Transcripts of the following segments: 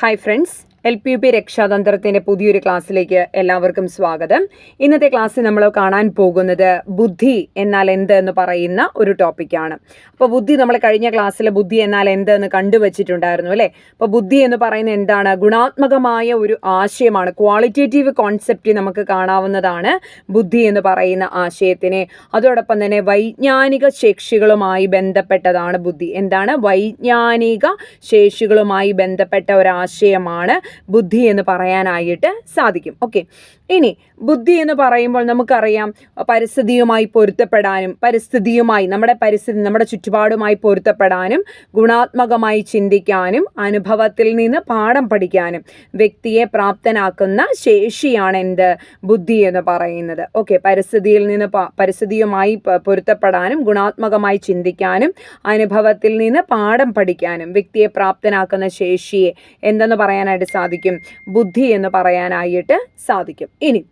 Hi friends, L P U P രക്ഷാതന്ത്രത്തിന്റെ പുതിയൊരു ക്ലാസ്സിലേക്ക് എല്ലാവർക്കും സ്വാഗതം. ഇന്നത്തെ ക്ലാസ്സിൽ നമ്മൾ കാണാൻ പോകുന്നത് ബുദ്ധി എന്നാൽ എന്ത് എന്ന് പറയുന്ന ഒരു ടോപ്പിക്കാണ്. അപ്പോൾ ബുദ്ധി നമ്മൾ കഴിഞ്ഞ ക്ലാസ്സിൽ ബുദ്ധി എന്നാൽ എന്ത് എന്ന് കണ്ടുവച്ചിട്ടുണ്ടായിരുന്നു അല്ലേ? അപ്പോൾ ബുദ്ധി എന്ന് പറയുന്നത് എന്താണ്? ഗുണാത്മകമായ ഒരു ആശയമാണ്. ക്വാളിറ്റേറ്റീവ് കോൺസെപ്റ്റ് നമുക്ക് കാണാവുന്നതാണ് ബുദ്ധി എന്ന് പറയുന്ന ആശയത്തിനെ. അതോടൊപ്പം തന്നെ വൈജ്ഞാനിക ശേഷികളുമായി ബന്ധപ്പെട്ടതാണ് ബുദ്ധി. എന്താണ്? വൈജ്ഞാനിക ശേഷികളുമായി ബന്ധപ്പെട്ട ഒരാശയമാണ് ബുദ്ധി എന്ന് പറയാനായിട്ട് സാധിക്കും. ഓക്കെ ഇനി ബുദ്ധി എന്ന് പറയുമ്പോൾ നമുക്കറിയാം പരിസ്ഥിതിയുമായി പൊരുത്തപ്പെടാനും പരിസ്ഥിതിയുമായി നമ്മുടെ പരിസ്ഥിതി നമ്മുടെ ചുറ്റുപാടുമായി പൊരുത്തപ്പെടാനും ഗുണാത്മകമായി ചിന്തിക്കാനും അനുഭവത്തിൽ നിന്ന് പാഠം പഠിക്കാനും വ്യക്തിയെ പ്രാപ്തനാക്കുന്ന ശേഷിയാണ് എന്ത്? ബുദ്ധി എന്ന് പറയുന്നത്. ഓക്കെ പരിസ്ഥിതിയിൽ നിന്ന് പരിസ്ഥിതിയുമായി പൊരുത്തപ്പെടാനും ഗുണാത്മകമായി ചിന്തിക്കാനും അനുഭവത്തിൽ നിന്ന് പാഠം പഠിക്കാനും വ്യക്തിയെ പ്രാപ്തനാക്കുന്ന ശേഷിയെ എന്തെന്ന് പറയാനായിട്ട് സാധിക്കും. ബുദ്ധി എന്ന് പറയാനായിട്ട് സാധിക്കും. ഇനി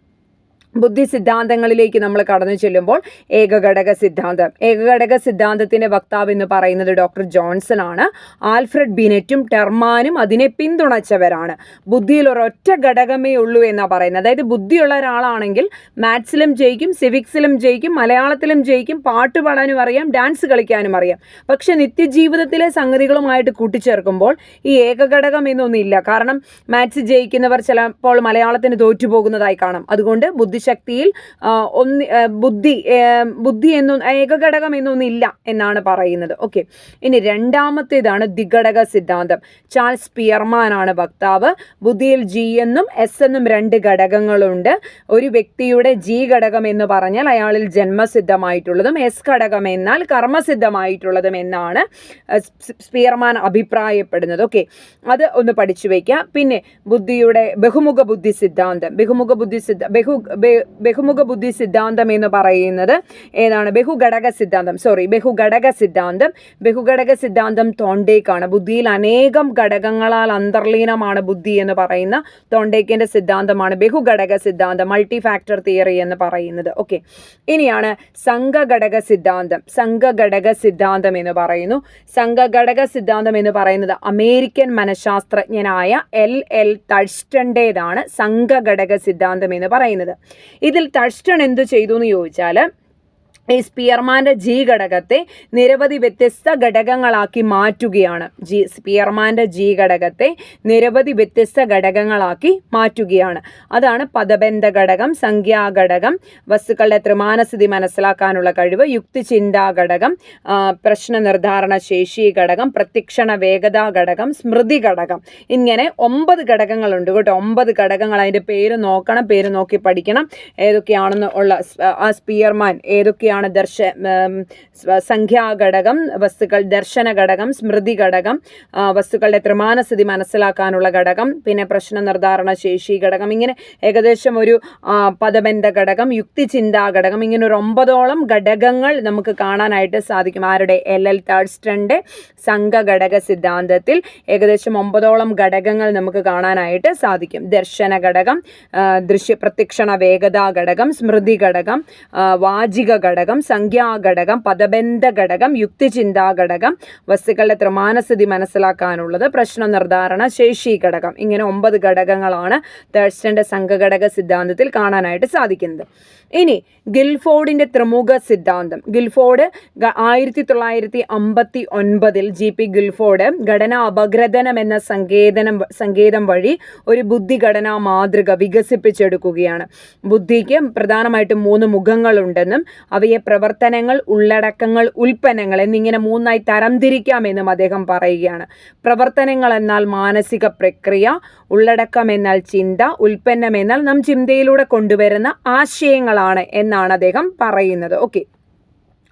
ബുദ്ധി സിദ്ധാന്തങ്ങളിലേക്ക് നമ്മൾ കടന്നു ചെല്ലുമ്പോൾ ഏകഘടക സിദ്ധാന്തം. ഏകഘടക സിദ്ധാന്തത്തിന്റെ വക്താവ് എന്ന് പറയുന്നത് ഡോക്ടർ ജോൺസൺ ആണ്. ആൽഫ്രഡ് ബിനറ്റും ടെർമാനും അതിനെ പിന്തുണച്ചവരാണ്. ബുദ്ധിയിൽ ഒരൊറ്റ ഘടകമേ ഉള്ളൂ എന്നാണ് പറയുന്നത്. അതായത് ബുദ്ധിയുള്ള ഒരാളാണെങ്കിൽ മാത്സിലും ജയിക്കും സിവിക്സിലും ജയിക്കും മലയാളത്തിലും ജയിക്കും പാട്ട് പാടാനും അറിയാം ഡാൻസ് കളിക്കാനും അറിയാം. പക്ഷെ നിത്യജീവിതത്തിലെ സംഗതികളുമായിട്ട് കൂട്ടിച്ചേർക്കുമ്പോൾ ഈ ഏകഘടകം എന്നൊന്നില്ല കാരണം മാത്സ് ജയിക്കുന്നവർ ചിലപ്പോൾ മലയാളത്തിന് തോറ്റുപോകുന്നതായി കാണാം. അതുകൊണ്ട് ബുദ്ധിശക്തിയിൽ ആ, ഒന്ന് ബുദ്ധി ബുദ്ധി എന്നും ഏകഘടകം എന്നൊന്നില്ല എന്നാണ് പറയുന്നത്. ഓക്കെ. ഇനി രണ്ടാമത്തേതാണ് ദ്വിഘടക സിദ്ധാന്തം. ചാൾസ് പിയർമാൻ ആണ് വക്താവ്. ബുദ്ധിയിൽ ജി എന്നും എസ് എന്നും രണ്ട് ഘടകങ്ങളുണ്ട്. ഒരു വ്യക്തിയുടെ ജി ഘടകം എന്ന് പറഞ്ഞാൽ അയാളിൽ ജന്മസിദ്ധമായിട്ടുള്ളതും എസ് ഘടകം എന്നാൽ കർമ്മസിദ്ധമായിട്ടുള്ളതും എന്നാണ് സ്പിയർമാൻ അഭിപ്രായപ്പെടുന്നത്. ഓക്കെ. അത് ഒന്ന് പഠിച്ചു വയ്ക്കുക പിന്നെ ബുദ്ധിയുടെ ബഹുമുഖ ബുദ്ധി സിദ്ധാന്തം. ബഹുമുഖ ബുദ്ധി സിദ്ധ ബഹു ബഹുമുഖ ബുദ്ധി സിദ്ധാന്തം എന്ന് പറയുന്നത് ഏതാണ്? ബഹുഘടക സിദ്ധാന്തം സോറി ബഹുഘടക സിദ്ധാന്തം ബഹുഘടക സിദ്ധാന്തം തോണ്ടേക്കാണ്. ബുദ്ധിയിൽ അനേകം ഘടകങ്ങളാൽ അന്തർലീനമാണ് ബുദ്ധി എന്ന് പറയുന്ന തോണ്ടേക്കിന്റെ സിദ്ധാന്തമാണ് ബഹുഘടക സിദ്ധാന്തം മൾട്ടി ഫാക്ടർ തിയറി എന്ന് പറയുന്നത്. ഓക്കെ ഇനിയാണ് സംഘഘടക സിദ്ധാന്തം സംഘഘടക സിദ്ധാന്തം എന്ന് പറയുന്നു. സംഘഘടക സിദ്ധാന്തം എന്ന് പറയുന്നത് അമേരിക്കൻ മനഃശാസ്ത്രജ്ഞനായ എൽ എൽ തഴ്സ്റ്റന്റേതാണ് സംഘഘടക സിദ്ധാന്തം എന്ന് പറയുന്നത്. ഇതിൽ ടച്ച്ടൺ എന്ത് ചെയ്തു എന്ന് ചോദിച്ചാൽ ഈ സ്പിയർമാന്റെ ജി ഘടകത്തെ നിരവധി വ്യത്യസ്ത ഘടകങ്ങളാക്കി മാറ്റുകയാണ്. ജി സ്പിയർമാന്റെ ജി ഘടകത്തെ നിരവധി വ്യത്യസ്ത ഘടകങ്ങളാക്കി മാറ്റുകയാണ്. അതാണ് പദബന്ധ ഘടകം സംഖ്യാഘടകം വസ്തുക്കളുടെ ത്രിമാനസ്ഥിതി മനസ്സിലാക്കാനുള്ള കഴിവ് യുക്തിചിന്താ ഘടകം പ്രശ്ന നിർദ്ധാരണ ശേഷി ഘടകം പ്രത്യക്ഷണ വേഗതാ ഘടകം സ്മൃതി ഘടകം. ഇങ്ങനെ ഒമ്പത് ഘടകങ്ങളുണ്ട് കേട്ടോ. ഒമ്പത് ഘടകങ്ങൾ അതിന്റെ പേര് നോക്കണം പേര് നോക്കി പഠിക്കണം. ഏതൊക്കെയാണെന്ന് ഉള്ള ആ സ്പിയർമാൻ ഏതൊക്കെയാണ് ദർശ ഉം, സ്വ- സംഖ്യാഘടകം വസ്തുക്കൾ ദർശന ഘടകം സ്മൃതി ഘടകം വസ്തുക്കളുടെ ത്രിമാനസ്ഥിതി മനസ്സിലാക്കാനുള്ള ഘടകം പിന്നെ പ്രശ്ന നിർദ്ധാരണ ശേഷി ഘടകം ഇങ്ങനെ ഏകദേശം ഒരു പദബന്ധ ഘടകം യുക്തിചിന്താ ഘടകം ഇങ്ങനെ ഒരു ഒമ്പതോളം ഘടകങ്ങൾ നമുക്ക് കാണാനായിട്ട് സാധിക്കും. ആരുടെ? എൽ എൽ തേർഡ്സ്റ്റന്റെ സംഘഘടക സിദ്ധാന്തത്തിൽ ഏകദേശം ഒമ്പതോളം ഘടകങ്ങൾ നമുക്ക് കാണാനായിട്ട് സാധിക്കും. ദർശന ഘടകം ദൃശ്യ പ്രത്യക്ഷണ വേഗതാ ഘടകം സ്മൃതി ഘടകം വാചിക ഘടകം സംഖ്യാഘടകം പദബന്ധ ഘടകം യുക്തിചിന്താ ഘടകം വസ്തുക്കളുടെ ത്രിമാനസ്ഥിതി മനസ്സിലാക്കാനുള്ളത് പ്രശ്ന നിർദ്ധാരണ ശേഷി ഘടകം. ഇങ്ങനെ ഒമ്പത് ഘടകങ്ങളാണ് തേഴ്സ്റ്റന്റെ സംഘഘടക സിദ്ധാന്തത്തിൽ കാണാനായിട്ട് സാധിക്കുന്നത്. ഇനി ഗിൽഫോർഡിന്റെ ത്രിമുഖ സിദ്ധാന്തം. ഗിൽഫോർഡ് ആയിരത്തി തൊള്ളായിരത്തി അമ്പത്തി ഒൻപതിൽ ജി പി ഗിൽഫോർഡ് ഘടന അപഗ്രഥനം എന്ന സങ്കേതനം സങ്കേതം വഴി ഒരു ബുദ്ധിഘടനാ മാതൃക വികസിപ്പിച്ചെടുക്കുകയാണ്. ബുദ്ധിക്ക് പ്രധാനമായിട്ടും മൂന്ന് മുഖങ്ങളുണ്ടെന്നും അവയെ പ്രവർത്തനങ്ങൾ ഉള്ളടക്കങ്ങൾ ഉൽപ്പന്നങ്ങൾ എന്നിങ്ങനെ മൂന്നായി തരംതിരിക്കാമെന്നും അദ്ദേഹം പറയുകയാണ്. പ്രവർത്തനങ്ങൾ എന്നാൽ മാനസിക പ്രക്രിയ ഉള്ളടക്കം എന്നാൽ ചിന്ത ഉൽപ്പന്നം എന്നാൽ നാം ചിന്തയിലൂടെ കൊണ്ടുവരുന്ന ആശയങ്ങളാണ് എന്നാണ് അദ്ദേഹം പറയുന്നത്. ഓക്കെ.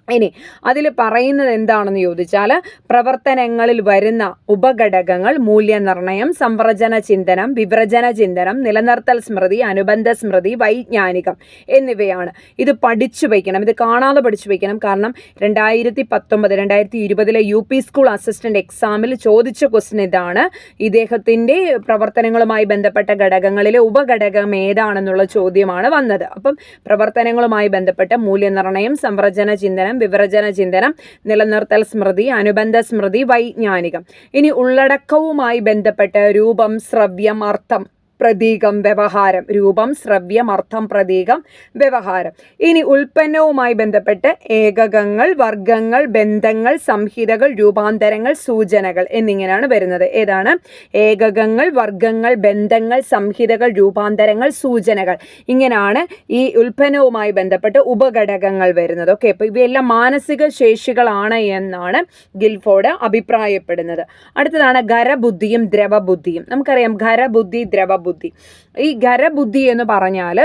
ഇനി അതിൽ പറയുന്നത് എന്താണെന്ന് ചോദിച്ചാൽ പ്രവർത്തനങ്ങളിൽ വരുന്ന ഉപഘടകങ്ങൾ മൂല്യനിർണയം സംവ്രജന ചിന്തനം വിവ്രജന ചിന്തനം നിലനിർത്തൽ സ്മൃതി അനുബന്ധ സ്മൃതി വൈജ്ഞാനികം എന്നിവയാണ്. ഇത് പഠിച്ചു വയ്ക്കണം. ഇത് കാണാതെ പഠിച്ചു വയ്ക്കണം. കാരണം രണ്ടായിരത്തി പത്തൊമ്പത് രണ്ടായിരത്തി ഇരുപതിലെ യു പി സ്കൂൾ അസിസ്റ്റന്റ് എക്സാമിൽ ചോദിച്ച ക്വസ്റ്റ്യൻ ഇതാണ്. ഇദ്ദേഹത്തിന്റെ പ്രവർത്തനങ്ങളുമായി ബന്ധപ്പെട്ട ഘടകങ്ങളിലെ ഉപഘടകം ഏതാണെന്നുള്ള ചോദ്യമാണ് വന്നത്. അപ്പം പ്രവർത്തനങ്ങളുമായി ബന്ധപ്പെട്ട മൂല്യനിർണയം സംവ്രജന ചിന്തനം ചിന്തനം വിവരജന ചിന്തനം നിലനിർത്തൽ സ്മൃതി അനുബന്ധ സ്മൃതി വൈജ്ഞാനികം. ഇനി ഉള്ളടക്കവുമായി ബന്ധപ്പെട്ട് രൂപം ശ്രവ്യം അർത്ഥം പ്രതീകം വ്യവഹാരം. രൂപം ശ്രവ്യം അർത്ഥം പ്രതീകം വ്യവഹാരം. ഇനി ഉൽപ്പന്നവുമായി ബന്ധപ്പെട്ട് ഏകകങ്ങൾ വർഗങ്ങൾ ബന്ധങ്ങൾ സംഹിതകൾ രൂപാന്തരങ്ങൾ സൂചനകൾ എന്നിങ്ങനെയാണ് വരുന്നത്. ഏതാണ്? ഏകകങ്ങൾ വർഗങ്ങൾ ബന്ധങ്ങൾ സംഹിതകൾ രൂപാന്തരങ്ങൾ സൂചനകൾ. ഇങ്ങനെയാണ് ഈ ഉൽപ്പന്നവുമായി ബന്ധപ്പെട്ട് ഉപഘടകങ്ങൾ വരുന്നത്. ഓക്കെ അപ്പോൾ ഇവയെല്ലാം മാനസിക ശേഷികളാണ് എന്നാണ് ഗിൽഫോർഡ് അഭിപ്രായപ്പെടുന്നത്. അടുത്തതാണ് ഖരബുദ്ധിയും ദ്രവബുദ്ധിയും. നമുക്കറിയാം ഖരബുദ്ധി ദ്രവബുദ്ധി ഈ ഗരബുദ്ധി എന്ന് പറഞ്ഞാൽ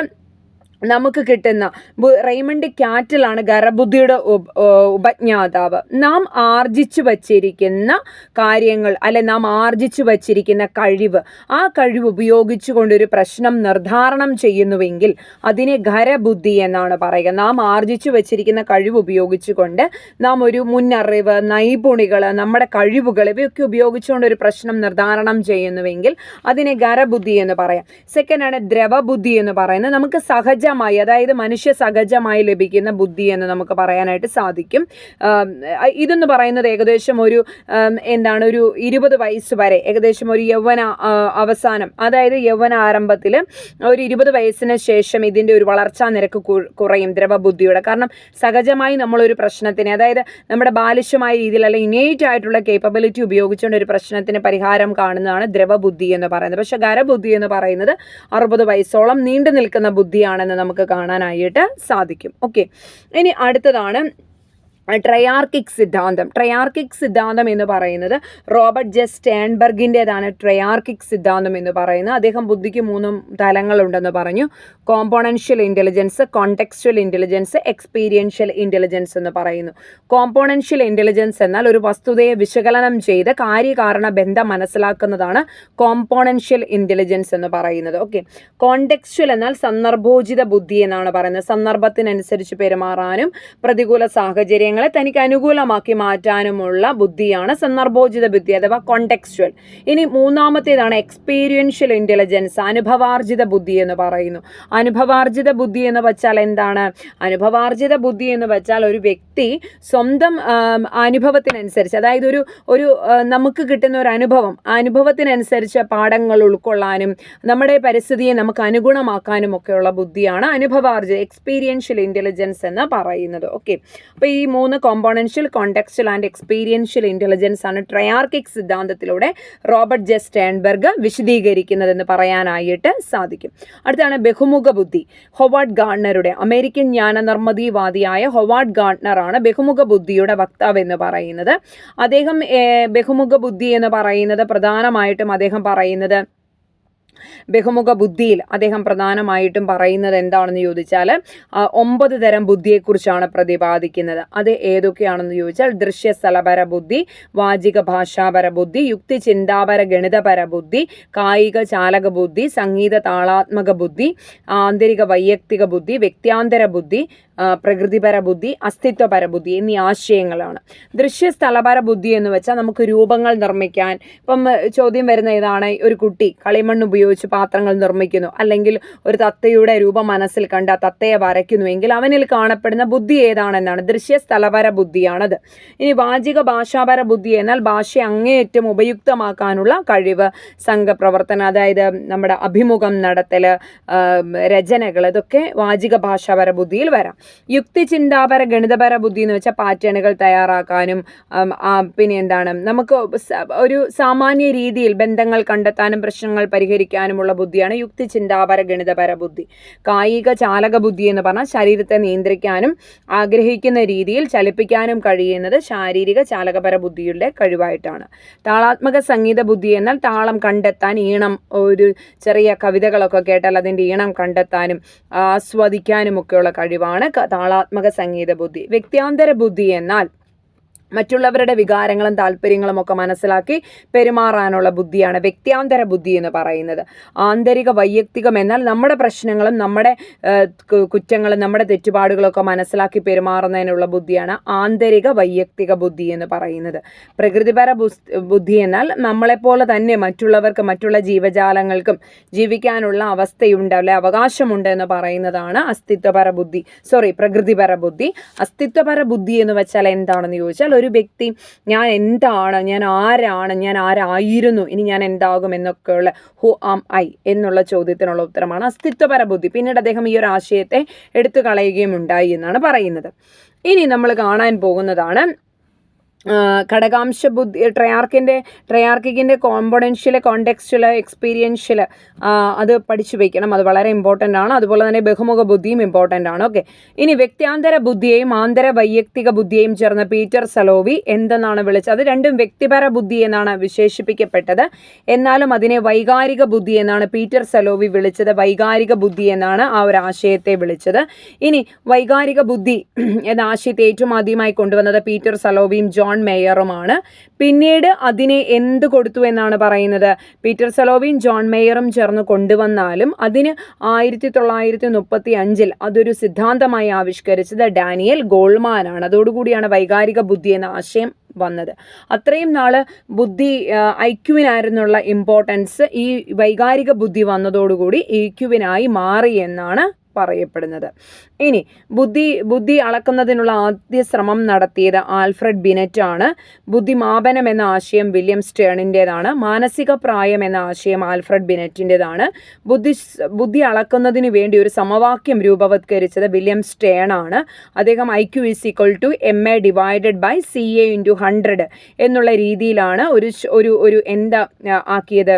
നമുക്ക് കിട്ടുന്ന റെയ്മണ്ട് ക്യാറ്റിലാണ് ഖരബുദ്ധിയുടെ ഉപ- ഉപജ്ഞാതാവ്. നാം ആർജിച്ചു വച്ചിരിക്കുന്ന കാര്യങ്ങൾ അല്ലെ നാം ആർജിച്ചു വച്ചിരിക്കുന്ന കഴിവ് ആ കഴിവ് ഉപയോഗിച്ചുകൊണ്ട് ഒരു പ്രശ്നം നിർദ്ധാരണം ചെയ്യുന്നുവെങ്കിൽ അതിനെ ഖരബുദ്ധി എന്നാണ് പറയുക. നാം ആർജിച്ചു വച്ചിരിക്കുന്ന കഴിവ് ഉപയോഗിച്ചുകൊണ്ട് നാം ഒരു മുന്നറിവ് നൈപുണികൾ നമ്മുടെ കഴിവുകൾ ഇവയൊക്കെ ഉപയോഗിച്ചുകൊണ്ട് ഒരു പ്രശ്നം നിർദ്ധാരണം ചെയ്യുന്നുവെങ്കിൽ അതിനെ ഖരബുദ്ധി എന്ന് പറയാം. സെക്കൻഡാണ് ദ്രവബുദ്ധി എന്ന് പറയുന്നത്. നമുക്ക് സഹജമായി അതായത് മനുഷ്യ സഹജമായി ലഭിക്കുന്ന ബുദ്ധി എന്ന് നമുക്ക് പറയാനായിട്ട് സാധിക്കും. ഇതെന്ന് പറയുന്നത് ഏകദേശം ഒരു എന്താണ് ഒരു ഇരുപത് വയസ്സ് വരെ ഏകദേശം ഒരു യൗവന അവസാനം അതായത് യൗവന ആരംഭത്തിൽ ഒരു ഇരുപത് വയസ്സിന് ശേഷം ഇതിന്റെ ഒരു വളർച്ചാ നിരക്ക് കുറയും ദ്രവബുദ്ധിയുടെ. കാരണം സഹജമായി നമ്മളൊരു പ്രശ്നത്തിന് അതായത് നമ്മുടെ ബാലിഷ്യമായ രീതിയിൽ അല്ലെങ്കിൽ ഇനേറ്റ് ആയിട്ടുള്ള കേപ്പബിലിറ്റി ഉപയോഗിച്ചുകൊണ്ട് ഒരു പ്രശ്നത്തിന് പരിഹാരം കാണുന്നതാണ് ദ്രവബുദ്ധി എന്ന് പറയുന്നത്. പക്ഷേ ഖരബുദ്ധി എന്ന് പറയുന്നത് അറുപത് വയസ്സോളം നീണ്ടു നിൽക്കുന്ന ബുദ്ധിയാണെന്ന് നമുക്ക് കാണാനായിട്ട് സാധിക്കും. ഓക്കെ ഇനി അടുത്തതാണ് ട്രയാർക്കിക് സിദ്ധാന്തം. ട്രയാർക്കിക് സിദ്ധാന്തം എന്ന് പറയുന്നത് റോബർട്ട് ജെ സ്റ്റാൻബർഗിന്റെതാണ് ട്രയാർക്കിക് സിദ്ധാന്തം എന്ന് പറയുന്നത്. അദ്ദേഹം ബുദ്ധിക്ക് മൂന്നും തലങ്ങളുണ്ടെന്ന് പറഞ്ഞു. Componential intelligence contextual intelligence experiential intelligence എന്ന് പറയുന്നു. കോമ്പോണൻഷ്യൽ ഇന്റലിജൻസ് എന്നാൽ ഒരു വസ്തുതയെ വിശകലനം ചെയ്ത് കാര്യകാരണ ബന്ധം മനസ്സിലാക്കുന്നതാണ് കോമ്പോണൻഷ്യൽ ഇന്റലിജൻസ് എന്ന് പറയുന്നത്. ഓക്കെ. കോണ്ടെക്സ്ച്വൽ എന്നാൽ സന്ദർഭോചിത ബുദ്ധി എന്നാണ് പറയുന്നത്. സന്ദർഭത്തിനനുസരിച്ച് പെരുമാറാനും പ്രതികൂല സാഹചര്യങ്ങളെ തനിക്ക് അനുകൂലമാക്കി മാറ്റാനുമുള്ള ബുദ്ധിയാണ് സന്ദർഭോചിത ബുദ്ധി അഥവാ കോണ്ടെക്സ്ച്വൽ ഇനി മൂന്നാമത്തേതാണ് എക്സ്പീരിയൻഷ്യൽ ഇന്റലിജൻസ് അനുഭവാർജിത ബുദ്ധി എന്ന് പറയുന്നു. അനുഭവാർജിത ബുദ്ധി എന്ന് വെച്ചാൽ എന്താണ്? അനുഭവാർജിത ബുദ്ധി എന്ന് വെച്ചാൽ ഒരു വ്യക്തി സ്വന്തം അനുഭവത്തിനനുസരിച്ച് അതായത് ഒരു ഒരു നമുക്ക് കിട്ടുന്ന ഒരു അനുഭവം അനുഭവത്തിനനുസരിച്ച് പാഠങ്ങൾ ഉൾക്കൊള്ളാനും നമ്മുടെ പരിസ്ഥിതിയെ നമുക്ക് അനുഗുണമാക്കാനും ഒക്കെയുള്ള ബുദ്ധിയാണ് അനുഭവാർജിത എക്സ്പീരിയൻഷ്യൽ ഇന്റലിജൻസ് എന്ന് പറയുന്നത്. ഓക്കെ അപ്പോൾ ഈ മൂന്ന് componential contextual and experiential intelligence ആണ് ട്രയാർക്കിക് സിദ്ധാന്തത്തിലൂടെ റോബർട്ട് ജെ സ്റ്റേൺബെർഗ് വിശദീകരിക്കുന്നതെന്ന് പറയാനായിട്ട് സാധിക്കും. അടുത്താണ് ബഹുമുഖ ബുദ്ധി. ഹൊവാർഡ് ഗാർഡ്നറുടെ അമേരിക്കൻ ജ്ഞാനനിർമ്മിതിവാദിയായ ഹൊവാർഡ് ഗാർഡ്നറാണ് ബഹുമുഖ ബുദ്ധിയുടെ വക്താവ് എന്ന് പറയുന്നത്. അദ്ദേഹം ബഹുമുഖ ബുദ്ധി എന്ന് പറയുന്നത് പ്രധാനമായിട്ടും അദ്ദേഹം പറയുന്നത് ബഹുമുഖ ബുദ്ധിയിൽ അദ്ദേഹം പ്രധാനമായിട്ടും പറയുന്നത് എന്താണെന്ന് ചോദിച്ചാൽ ഒമ്പത് തരം ബുദ്ധിയെക്കുറിച്ചാണ് പ്രതിപാദിക്കുന്നത്. അത് ഏതൊക്കെയാണെന്ന് ചോദിച്ചാൽ ദൃശ്യ സ്ഥലപര ബുദ്ധി വാചിക ഭാഷാപര ബുദ്ധി യുക്തി ചിന്താപര ഗണിതപര ബുദ്ധി കായിക ചാലക ബുദ്ധി സംഗീത താളാത്മക ബുദ്ധി ആന്തരിക വൈയക്തിക ബുദ്ധി വ്യക്തിയാന്തര ബുദ്ധി ആ, പ്രകൃതിപര ബുദ്ധി അസ്തിത്വപര ബുദ്ധി എന്നീ ആശയങ്ങളാണ്. ദൃശ്യ സ്ഥലപര ബുദ്ധി എന്ന് വെച്ചാൽ നമുക്ക് രൂപങ്ങൾ നിർമ്മിക്കാൻ ഇപ്പം ചോദ്യം വരുന്ന ഇതാണ് ഒരു കുട്ടി കളിമണ്ണ് ഉപയോഗിച്ച് പാത്രങ്ങൾ നിർമ്മിക്കുന്നു അല്ലെങ്കിൽ ഒരു തത്തയുടെ രൂപം മനസ്സിൽ കണ്ട് ആ തത്തയെ വരയ്ക്കുന്നുവെങ്കിൽ അവനിൽ കാണപ്പെടുന്ന ബുദ്ധി ഏതാണെന്നാണ്? ദൃശ്യ സ്ഥലപര ബുദ്ധിയാണത് ഇനി വാചിക ഭാഷാപര ബുദ്ധി എന്നാൽ ഭാഷയെ അങ്ങേയറ്റം ഉപയുക്തമാക്കാനുള്ള കഴിവ് സംഘപ്രവർത്തനം അതായത് നമ്മുടെ അഭിമുഖം നടത്തൽ രചനകൾ ഇതൊക്കെ വാചിക ഭാഷാപര ബുദ്ധിയിൽ വരാം. യുക്തി ചിന്താപര ഗണിതപര ബുദ്ധി എന്ന് വെച്ചാൽ പാറ്റേണുകൾ തയ്യാറാക്കാനും പിന്നെ എന്താണ് നമുക്ക് ഒരു സാമാന്യ രീതിയിൽ ബന്ധങ്ങൾ കണ്ടെത്താനും പ്രശ്നങ്ങൾ പരിഹരിക്കാനുമുള്ള ബുദ്ധിയാണ് യുക്തിചിന്താപര ഗണിതപര ബുദ്ധി. കായിക ചാലക ബുദ്ധി എന്ന് പറഞ്ഞാൽ ശരീരത്തെ നിയന്ത്രിക്കാനും ആഗ്രഹിക്കുന്ന രീതിയിൽ ചലിപ്പിക്കാനും കഴിയുന്നത് ശാരീരിക ചാലകപര ബുദ്ധിയുടെ കഴിവായിട്ടാണ്. താളാത്മക സംഗീത ബുദ്ധി എന്നാൽ താളം കണ്ടെത്താൻ ഈണം ഒരു ചെറിയ കവിതകളൊക്കെ കേട്ടാൽ അതിന്റെ ഈണം കണ്ടെത്താനും ആസ്വദിക്കാനും ഒക്കെയുള്ള കഴിവാണ് ക- താളാത്മക സംഗീത ബുദ്ധി വ്യക്തിയാന്തര ബുദ്ധി എന്നാൽ മറ്റുള്ളവരുടെ വികാരങ്ങളും താല്പര്യങ്ങളും ഒക്കെ മനസ്സിലാക്കി പെരുമാറാനുള്ള ബുദ്ധിയാണ് വ്യക്തിയാന്തര ബുദ്ധി എന്ന് പറയുന്നത്. ആന്തരിക വൈയക്തികം എന്നാൽ നമ്മുടെ പ്രശ്നങ്ങളും നമ്മുടെ കുറ്റങ്ങളും നമ്മുടെ തെറ്റുപാടുകളൊക്കെ മനസ്സിലാക്കി പെരുമാറുന്നതിനുള്ള ബുദ്ധിയാണ് ആന്തരിക വൈയക്തിക ബുദ്ധി എന്ന് പറയുന്നത്. പ്രകൃതിപര ബുദ്ധി എന്നാൽ നമ്മളെപ്പോലെ തന്നെ മറ്റുള്ളവർക്ക് മറ്റുള്ള ജീവജാലങ്ങൾക്കും ജീവിക്കാനുള്ള അവസ്ഥയുണ്ട് അല്ലെ അവകാശമുണ്ട് എന്ന് പറയുന്നതാണ് അസ്തിത്വപര ബുദ്ധി. സോറി പ്രകൃതിപര ബുദ്ധി. അസ്തിത്വപര ബുദ്ധി എന്ന് വെച്ചാൽ എന്താണെന്ന് ചോദിച്ചാൽ ഒരു വ്യക്തി ഞാൻ എന്താണ് ഞാൻ ആരാണ് ഞാൻ ആരായിരുന്നു ഇനി ഞാൻ എന്താകും എന്നൊക്കെയുള്ള ഹു ആം ഐ എന്നുള്ള ചോദ്യത്തിനുള്ള ഉത്തരമാണ് അസ്തിത്വപര ബുദ്ധി പിന്നീട് അദ്ദേഹം ഈ ഒരു ആശയത്തെ എടുത്തു കളയുകയും ഉണ്ടായി എന്നാണ് പറയുന്നത്. ഇനി നമ്മൾ കാണാൻ പോകുന്നതാണ് ഘടകാംശ ബുദ്ധി ട്രയാർക്കിന്റെ ട്രയാർക്കിക്കിന്റെ കോമ്പണൻഷ്യൽ കോണ്ടെക്സ്റ്റുവൽ എക്സ്പീരിയൻഷ്യൽ അത് പഠിച്ചു വയ്ക്കണം അത് വളരെ ഇമ്പോർട്ടന്റ് ആണ്. അതുപോലെ തന്നെ ബഹുമുഖ ബുദ്ധിയും ഇമ്പോർട്ടന്റ് ആണ്. ഓക്കെ ഇനി വ്യക്തിയാന്തര ബുദ്ധിയെയും ആന്തര വൈയക്തിക ബുദ്ധിയെയും ചേർന്ന പീറ്റർ സലോവി എന്തെന്നാണ് വിളിച്ചത്? അത് രണ്ടും വ്യക്തിപര ബുദ്ധി എന്നാണ് വിശേഷിപ്പിക്കപ്പെട്ടത്. എന്നാലും അതിനെ വൈകാരിക ബുദ്ധി എന്നാണ് പീറ്റർ സലോവി വിളിച്ചത്. വൈകാരിക ബുദ്ധി എന്നാണ് ആ ഒരു ആശയത്തെ വിളിച്ചത്. ഇനി വൈകാരിക ബുദ്ധി എന്ന ആശയത്തെ ഏറ്റവും ആദ്യമായി കൊണ്ടുവന്നത് പീറ്റർ സലോവിയും ജോൺ മേയറുമാണ്. പിന്നീട് അതിനെ എന്ത് കൊടുത്തു എന്നാണ് പറയുന്നത്? പീറ്റർ സെലോവിയും ജോൺ മേയറും ചേർന്ന് കൊണ്ടുവന്നാലും അതിന് ആയിരത്തി തൊള്ളായിരത്തി മുപ്പത്തി അഞ്ചിൽ അതൊരു സിദ്ധാന്തമായി ആവിഷ്കരിച്ചത് ഡാനിയൽ ഗോൾമാനാണ്. അതോടുകൂടിയാണ് വൈകാരിക ബുദ്ധി എന്ന ആശയം വന്നത്. അത്രയും നാൾ ബുദ്ധി ഐക്യുവിനായിരുന്നുള്ള ഇമ്പോർട്ടൻസ് ഈ വൈകാരിക ബുദ്ധി വന്നതോടുകൂടി ഇക്യുവിനായി മാറി എന്നാണ് പറയപ്പെടുന്നത്. ഇനി ബുദ്ധി ബുദ്ധി അളക്കുന്നതിനുള്ള ആദ്യ ശ്രമം നടത്തിയത് ആൽഫ്രഡ് ബിനറ്റ് ആണ്. ബുദ്ധിമാപനം എന്ന ആശയം വില്യം സ്റ്റേണിന്റെതാണ് മാനസിക പ്രായം എന്ന ആശയം ആൽഫ്രഡ് ബിനറ്റിന്റെതാണ് ബുദ്ധി ബുദ്ധി അളക്കുന്നതിന് വേണ്ടി ഒരു സമവാക്യം രൂപവത്കരിച്ചത് വില്യം സ്റ്റേൺ ആണ്. അദ്ദേഹം I Q is equal to M A divided by C A into hundred എന്നുള്ള രീതിയിലാണ് ഒരു ഒരു ഒരു എന്താ ആക്കിയത്.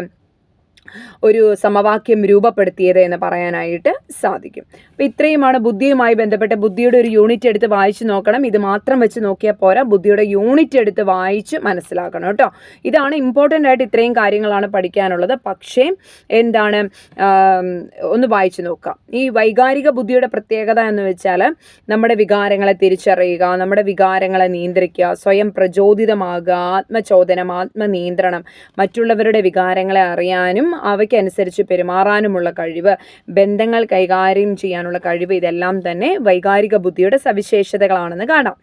ഒരു സമവാക്യം രൂപപ്പെടുത്തിയത് എന്ന് പറയാനായിട്ട് സാധിക്കും. അപ്പോൾ ഇത്രയുമാണ് ബുദ്ധിയുമായി ബന്ധപ്പെട്ട് ബുദ്ധിയുടെ ഒരു യൂണിറ്റ് എടുത്ത് വായിച്ച് നോക്കണം. ഇത് മാത്രം വെച്ച് നോക്കിയാൽ പോരാ. ബുദ്ധിയുടെ യൂണിറ്റ് എടുത്ത് വായിച്ച് മനസ്സിലാക്കണം കേട്ടോ. ഇതാണ് ഇമ്പോർട്ടന്റ് ആയിട്ട് ഇത്രയും കാര്യങ്ങളാണ് പഠിക്കാനുള്ളത്. പക്ഷേ എന്താണ് ഒന്ന് വായിച്ച് നോക്കുക ഈ വൈകാരിക ബുദ്ധിയുടെ പ്രത്യേകത എന്ന് വെച്ചാൽ നമ്മുടെ വികാരങ്ങളെ തിരിച്ചറിയുക നമ്മുടെ വികാരങ്ങളെ നിയന്ത്രിക്കുക സ്വയം പ്രചോദിതമാകുക ആത്മചോദനം ആത്മനിയന്ത്രണം മറ്റുള്ളവരുടെ വികാരങ്ങളെ അറിയാനും അവയ്ക്കനുസരിച്ച് പെരുമാറാനുമുള്ള കഴിവ് ബന്ധങ്ങൾ കൈകാര്യം ചെയ്യാനുള്ള കഴിവ് ഇതെല്ലാം തന്നെ വൈകാരിക ബുദ്ധിയുടെ സവിശേഷതകളാണെന്ന് കാണാം.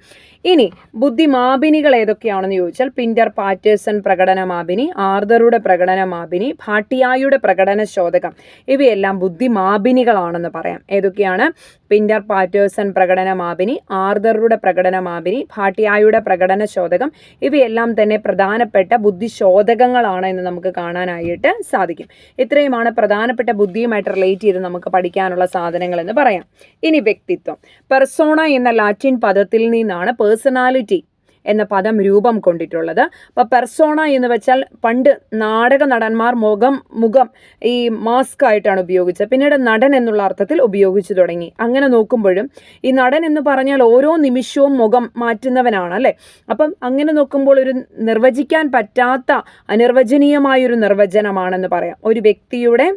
ഇനി ബുദ്ധിമാപിനികൾ ഏതൊക്കെയാണെന്ന് ചോദിച്ചാൽ പിൻഡർ പാറ്റേഴ്സൺ പ്രകടന മാപിനി ആർദറുടെ പ്രകടന മാപിനി ഭാട്ടിയായുടെ പ്രകടന ശോധകം. ഇവയെല്ലാം ബുദ്ധിമാപിനികളാണെന്ന് പറയാം. ഏതൊക്കെയാണ്? പിൻഡർ പാറ്റേഴ്സൺ പ്രകടന മാപിനി ആർദറുടെ പ്രകടന മാപിനി ഭാട്ടിയായുടെ പ്രകടന ശോധകം ഇവയെല്ലാം തന്നെ പ്രധാനപ്പെട്ട ബുദ്ധിശോധകങ്ങളാണ് എന്ന് നമുക്ക് കാണാനായിട്ട് സാധിക്കും. ഇത്രയുമാണ് പ്രധാനപ്പെട്ട ബുദ്ധിയുമായിട്ട് റിലേറ്റ് ചെയ്ത് നമുക്ക് പഠിക്കാനുള്ള സാധനങ്ങൾ എന്ന് പറയാം. ഇനി വ്യക്തിത്വം. പെർസോണ എന്ന ലാറ്റിൻ പദത്തിൽ നിന്നാണ് പേഴ്സണാലിറ്റി എന്ന പദം രൂപം കൊണ്ടിട്ടുള്ളത്. അപ്പോൾ പെർസോണ എന്ന് വെച്ചാൽ പണ്ട് നാടക നടന്മാർ മുഖം മുഖം ഈ മാസ്ക് ആയിട്ടാണ് ഉപയോഗിച്ചത്. പിന്നീട് നടൻ എന്നുള്ള അർത്ഥത്തിൽ ഉപയോഗിച്ചു തുടങ്ങി. അങ്ങനെ നോക്കുമ്പോഴും ഈ നടൻ എന്ന് പറഞ്ഞാൽ ഓരോ നിമിഷവും മുഖം മാറ്റുന്നവനാണ് അല്ലേ? അപ്പം അങ്ങനെ നോക്കുമ്പോൾ ഒരു നിർവചിക്കാൻ പറ്റാത്ത അനിർവചനീയമായൊരു നിർവചനമാണെന്ന് പറയാം. ഒരു വ്യക്തിയുടെ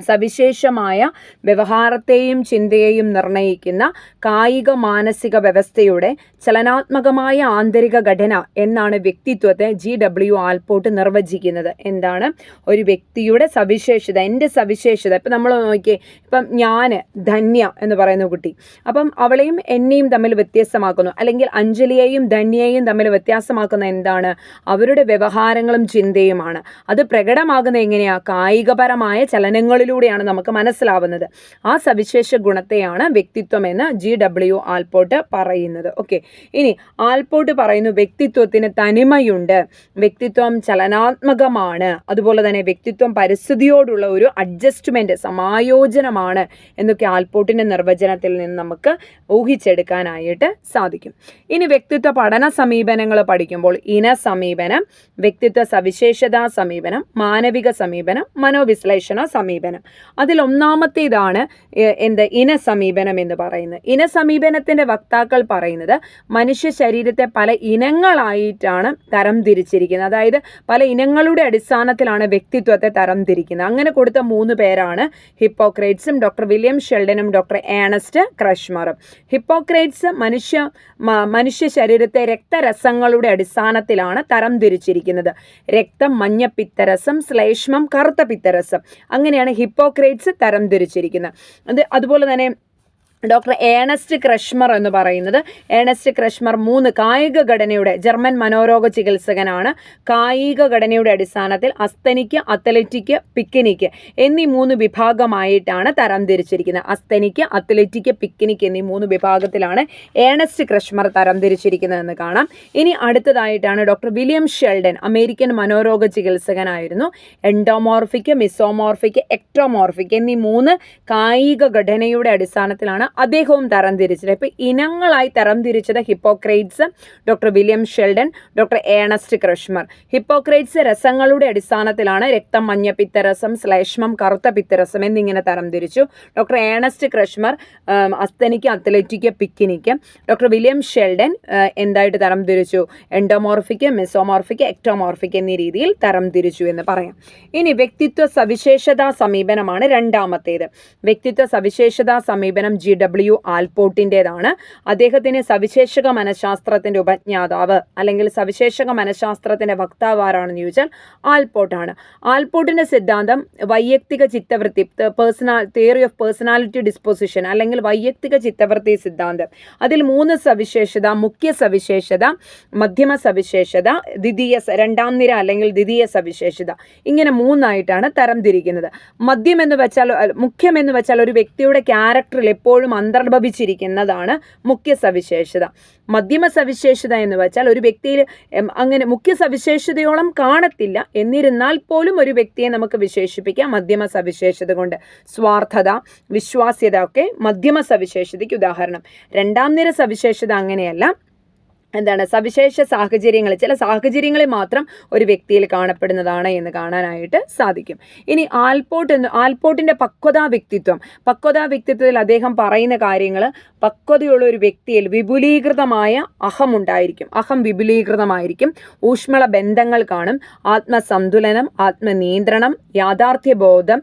സവിശേഷമായ വ്യവഹാരത്തെയും ചിന്തയെയും നിർണയിക്കുന്ന കായിക മാനസിക വ്യവസ്ഥയുടെ ചലനാത്മകമായ ആന്തരിക ഘടന എന്നാണ് വ്യക്തിത്വത്തെ ജി ഡബ്ല്യു ആൽപോട്ട് നിർവചിക്കുന്നത്. എന്താണ്? ഒരു വ്യക്തിയുടെ സവിശേഷത എന്റെ സവിശേഷത. ഇപ്പം നമ്മൾ നോക്കിയേ ഇപ്പം ഞാൻ ധന്യ എന്ന് പറയുന്ന കുട്ടി. അപ്പം അവളെയും എന്നെയും തമ്മിൽ വ്യത്യസ്തമാക്കുന്നു. അല്ലെങ്കിൽ അഞ്ജലിയെയും ധന്യയെയും തമ്മിൽ വ്യത്യാസമാക്കുന്ന എന്താണ്? അവരുടെ വ്യവഹാരങ്ങളും ചിന്തയുമാണ്. അത് പ്രകടമാകുന്ന എങ്ങനെയാണ് കായികപരമായ ചലനങ്ങളിലൂടെയാണ് നമുക്ക് മനസ്സിലാവുന്നത്. ആ സവിശേഷ ഗുണത്തെയാണ് വ്യക്തിത്വം എന്ന് ജി ഡബ്ല്യു ആൽപോട്ട് പറയുന്നത്. ഓക്കെ. ഇനി ആൽപോട്ട് പറയുന്നു വ്യക്തിത്വത്തിന് തനിമയുണ്ട്. വ്യക്തിത്വം ചലനാത്മകമാണ്. അതുപോലെ തന്നെ വ്യക്തിത്വം പരിസ്ഥിതിയോടുള്ള ഒരു അഡ്ജസ്റ്റ്മെന്റ് സമായോജനമാണ് എന്നൊക്കെ ആൽപോട്ടിന്റെ നിർവചനത്തിൽ നിന്ന് നമുക്ക് ഊഹിച്ചെടുക്കാനായിട്ട് സാധിക്കും. ഇനി വ്യക്തിത്വ പഠന സമീപനങ്ങൾ പഠിക്കുമ്പോൾ ഇന സമീപനം വ്യക്തിത്വ സവിശേഷതാ സമീപനം മാനവിക സമീപനം മനോവിശ്ലേഷണ സമീപനം സമീപനം. അതിൽ ഒന്നാമത്തേതാണ് എന്ത്? ഇനസമീപനം എന്ന് പറയുന്നത്. ഇനസമീപനത്തിന്റെ വക്താക്കൾ പറയുന്നത് മനുഷ്യ ശരീരത്തെ പല ഇനങ്ങളായിട്ടാണ് തരം തിരിച്ചിരിക്കുന്നത് അതായത് പല ഇനങ്ങളുടെ അടിസ്ഥാനത്തിലാണ് വ്യക്തിത്വത്തെ തരം തിരിക്കുന്നത് അങ്ങനെ കൊടുത്ത മൂന്ന് പേരാണ് ഹിപ്പോക്രേറ്റ്സും ഡോക്ടർ വില്യം ഷെൽഡനും ഡോക്ടർ ഏണസ്റ്റ് ക്രഷ്മറും. ഹിപ്പോക്രേറ്റ്സ് മനുഷ്യ മനുഷ്യ ശരീരത്തെ രക്തരസങ്ങളുടെ അടിസ്ഥാനത്തിലാണ് തരം തിരിച്ചിരിക്കുന്നത് രക്തം മഞ്ഞ പിത്തരസം ശ്ലേഷ്മം കറുത്ത പിത്തരസം. അങ്ങനെയാണ് ഹിപ്പോക്രേറ്റ്സ് തരംതിരിച്ചിരിക്കുന്നത് അത് അതുപോലെ തന്നെ ഡോക്ടർ ഏണസ്റ്റ് ക്രഷ്മർ എന്ന് പറയുന്നത്. ഏണസ്റ്റ് ക്രഷ്മർ മൂന്ന് കായിക ഘടനയുടെ ജർമ്മൻ മനോരോഗ ചികിത്സകനാണ്. കായിക ഘടനയുടെ അടിസ്ഥാനത്തിൽ അസ്തനിക്ക് അത്ലറ്റിക് പിക്നിക്ക് എന്നീ മൂന്ന് വിഭാഗമായിട്ടാണ് തരംതിരിച്ചിരിക്കുന്നത്. അസ്തനിക്ക് അത്ലറ്റിക് പിക്നിക്ക് എന്നീ മൂന്ന് വിഭാഗത്തിലാണ് ഏണസ്റ്റ് ക്രഷ്മർ തരംതിരിച്ചിരിക്കുന്നതെന്ന് കാണാം. ഇനി അടുത്തതായിട്ടാണ് ഡോക്ടർ വില്യം ഷെൽഡൻ അമേരിക്കൻ മനോരോഗ ചികിത്സകനായിരുന്നു. എൻഡോമോർഫിക് മിസോമോർഫിക് എക്ട്രോമോർഫിക് എന്നീ മൂന്ന് കായിക ഘടനയുടെ അടിസ്ഥാനത്തിലാണ് അദ്ദേഹവും തരംതിരിച്ചത് ഇപ്പോൾ ഇനങ്ങളായി തരംതിരിച്ചത് Hippocrates doctor William Sheldon doctor Ernest Kretschmer. Hippocrates രസങ്ങളുടെ അടിസ്ഥാനത്തിലാണ് രക്തം മഞ്ഞ പിത്തരസം ശ്ലേഷ്മം കറുത്ത പിത്തരസം എന്നിങ്ങനെ തരംതിരിച്ചു. Doctor Ernest Kretschmer asthenic athletic pyknic. Doctor William Sheldon എന്തായിട്ട് തരംതിരിച്ചു? എൻഡോമോർഫിക്ക് മെസോമോർഫിക്ക് എക്ടോമോർഫിക് എന്നീ രീതിയിൽ തരംതിരിച്ചു എന്ന് പറയാം. ഇനി വ്യക്തിത്വ സവിശേഷതാ സമീപനമാണ് രണ്ടാമത്തേത്. വ്യക്തിത്വ സവിശേഷതാ സമീപനം ജി ഡബ്ല്യു ആൽപോട്ടിന്റെതാണ് അദ്ദേഹത്തിന് സവിശേഷക മനഃശാസ്ത്രത്തിന്റെ ഉപജ്ഞാതാവ് അല്ലെങ്കിൽ സവിശേഷക മനഃശാസ്ത്രത്തിന്റെ വക്താവ് ആരാണെന്ന് ചോദിച്ചാൽ ആൽപോട്ടാണ്. ആൽപോട്ടിന്റെ സിദ്ധാന്തം വൈയക്തിക ചിത്തവൃത്തി personal theory of personality disposition അല്ലെങ്കിൽ വൈയക്തിക ചിത്തവൃത്തി സിദ്ധാന്തം. അതിൽ മൂന്ന് സവിശേഷത മുഖ്യ സവിശേഷത മധ്യമ സവിശേഷത ദ്വിതീയ രണ്ടാം നിര അല്ലെങ്കിൽ ദ്വിതീയ സവിശേഷത. ഇങ്ങനെ മൂന്നായിട്ടാണ് തരംതിരിക്കുന്നത്. മദ്യം എന്ന് വെച്ചാൽ മുഖ്യം എന്ന് വെച്ചാൽ ഒരു വ്യക്തിയുടെ ക്യാരക്ടറിൽ എപ്പോഴും അന്തർഭവിച്ചിരിക്കുന്നതാണ് മുഖ്യ സവിശേഷത. മധ്യമ സവിശേഷത എന്ന് വെച്ചാൽ ഒരു വ്യക്തിയിൽ അങ്ങനെ മുഖ്യ സവിശേഷതയോളം കാണത്തില്ല. എന്നിരുന്നാൽ പോലും ഒരു വ്യക്തിയെ നമുക്ക് വിശേഷിപ്പിക്കാം മധ്യമ സവിശേഷത കൊണ്ട്. സ്വാർത്ഥത വിശ്വാസ്യത ഒക്കെ മധ്യമ സവിശേഷതയ്ക്ക് ഉദാഹരണം. രണ്ടാം നിര സവിശേഷത അങ്ങനെയല്ല. എന്താണ് സവിശേഷ സാഹചര്യങ്ങൾ ചില സാഹചര്യങ്ങളിൽ മാത്രം ഒരു വ്യക്തിയിൽ കാണപ്പെടുന്നതാണ് എന്ന് കാണാനായിട്ട് സാധിക്കും. ഇനി ആൽപോട്ട് എന്ന് ആൽപോട്ടിന്റെ പക്വതാ വ്യക്തിത്വം പക്വതാ വ്യക്തിത്വത്തിൽ അദ്ദേഹം പറയുന്ന കാര്യങ്ങൾ പക്വതയുള്ള ഒരു വ്യക്തിയിൽ വിപുലീകൃതമായ അഹം ഉണ്ടായിരിക്കും. അഹം വിപുലീകൃതമായിരിക്കും. ഊഷ്മള ബന്ധങ്ങൾ കാണും. ആത്മസന്തുലനം ആത്മനിയന്ത്രണം യാഥാർത്ഥ്യബോധം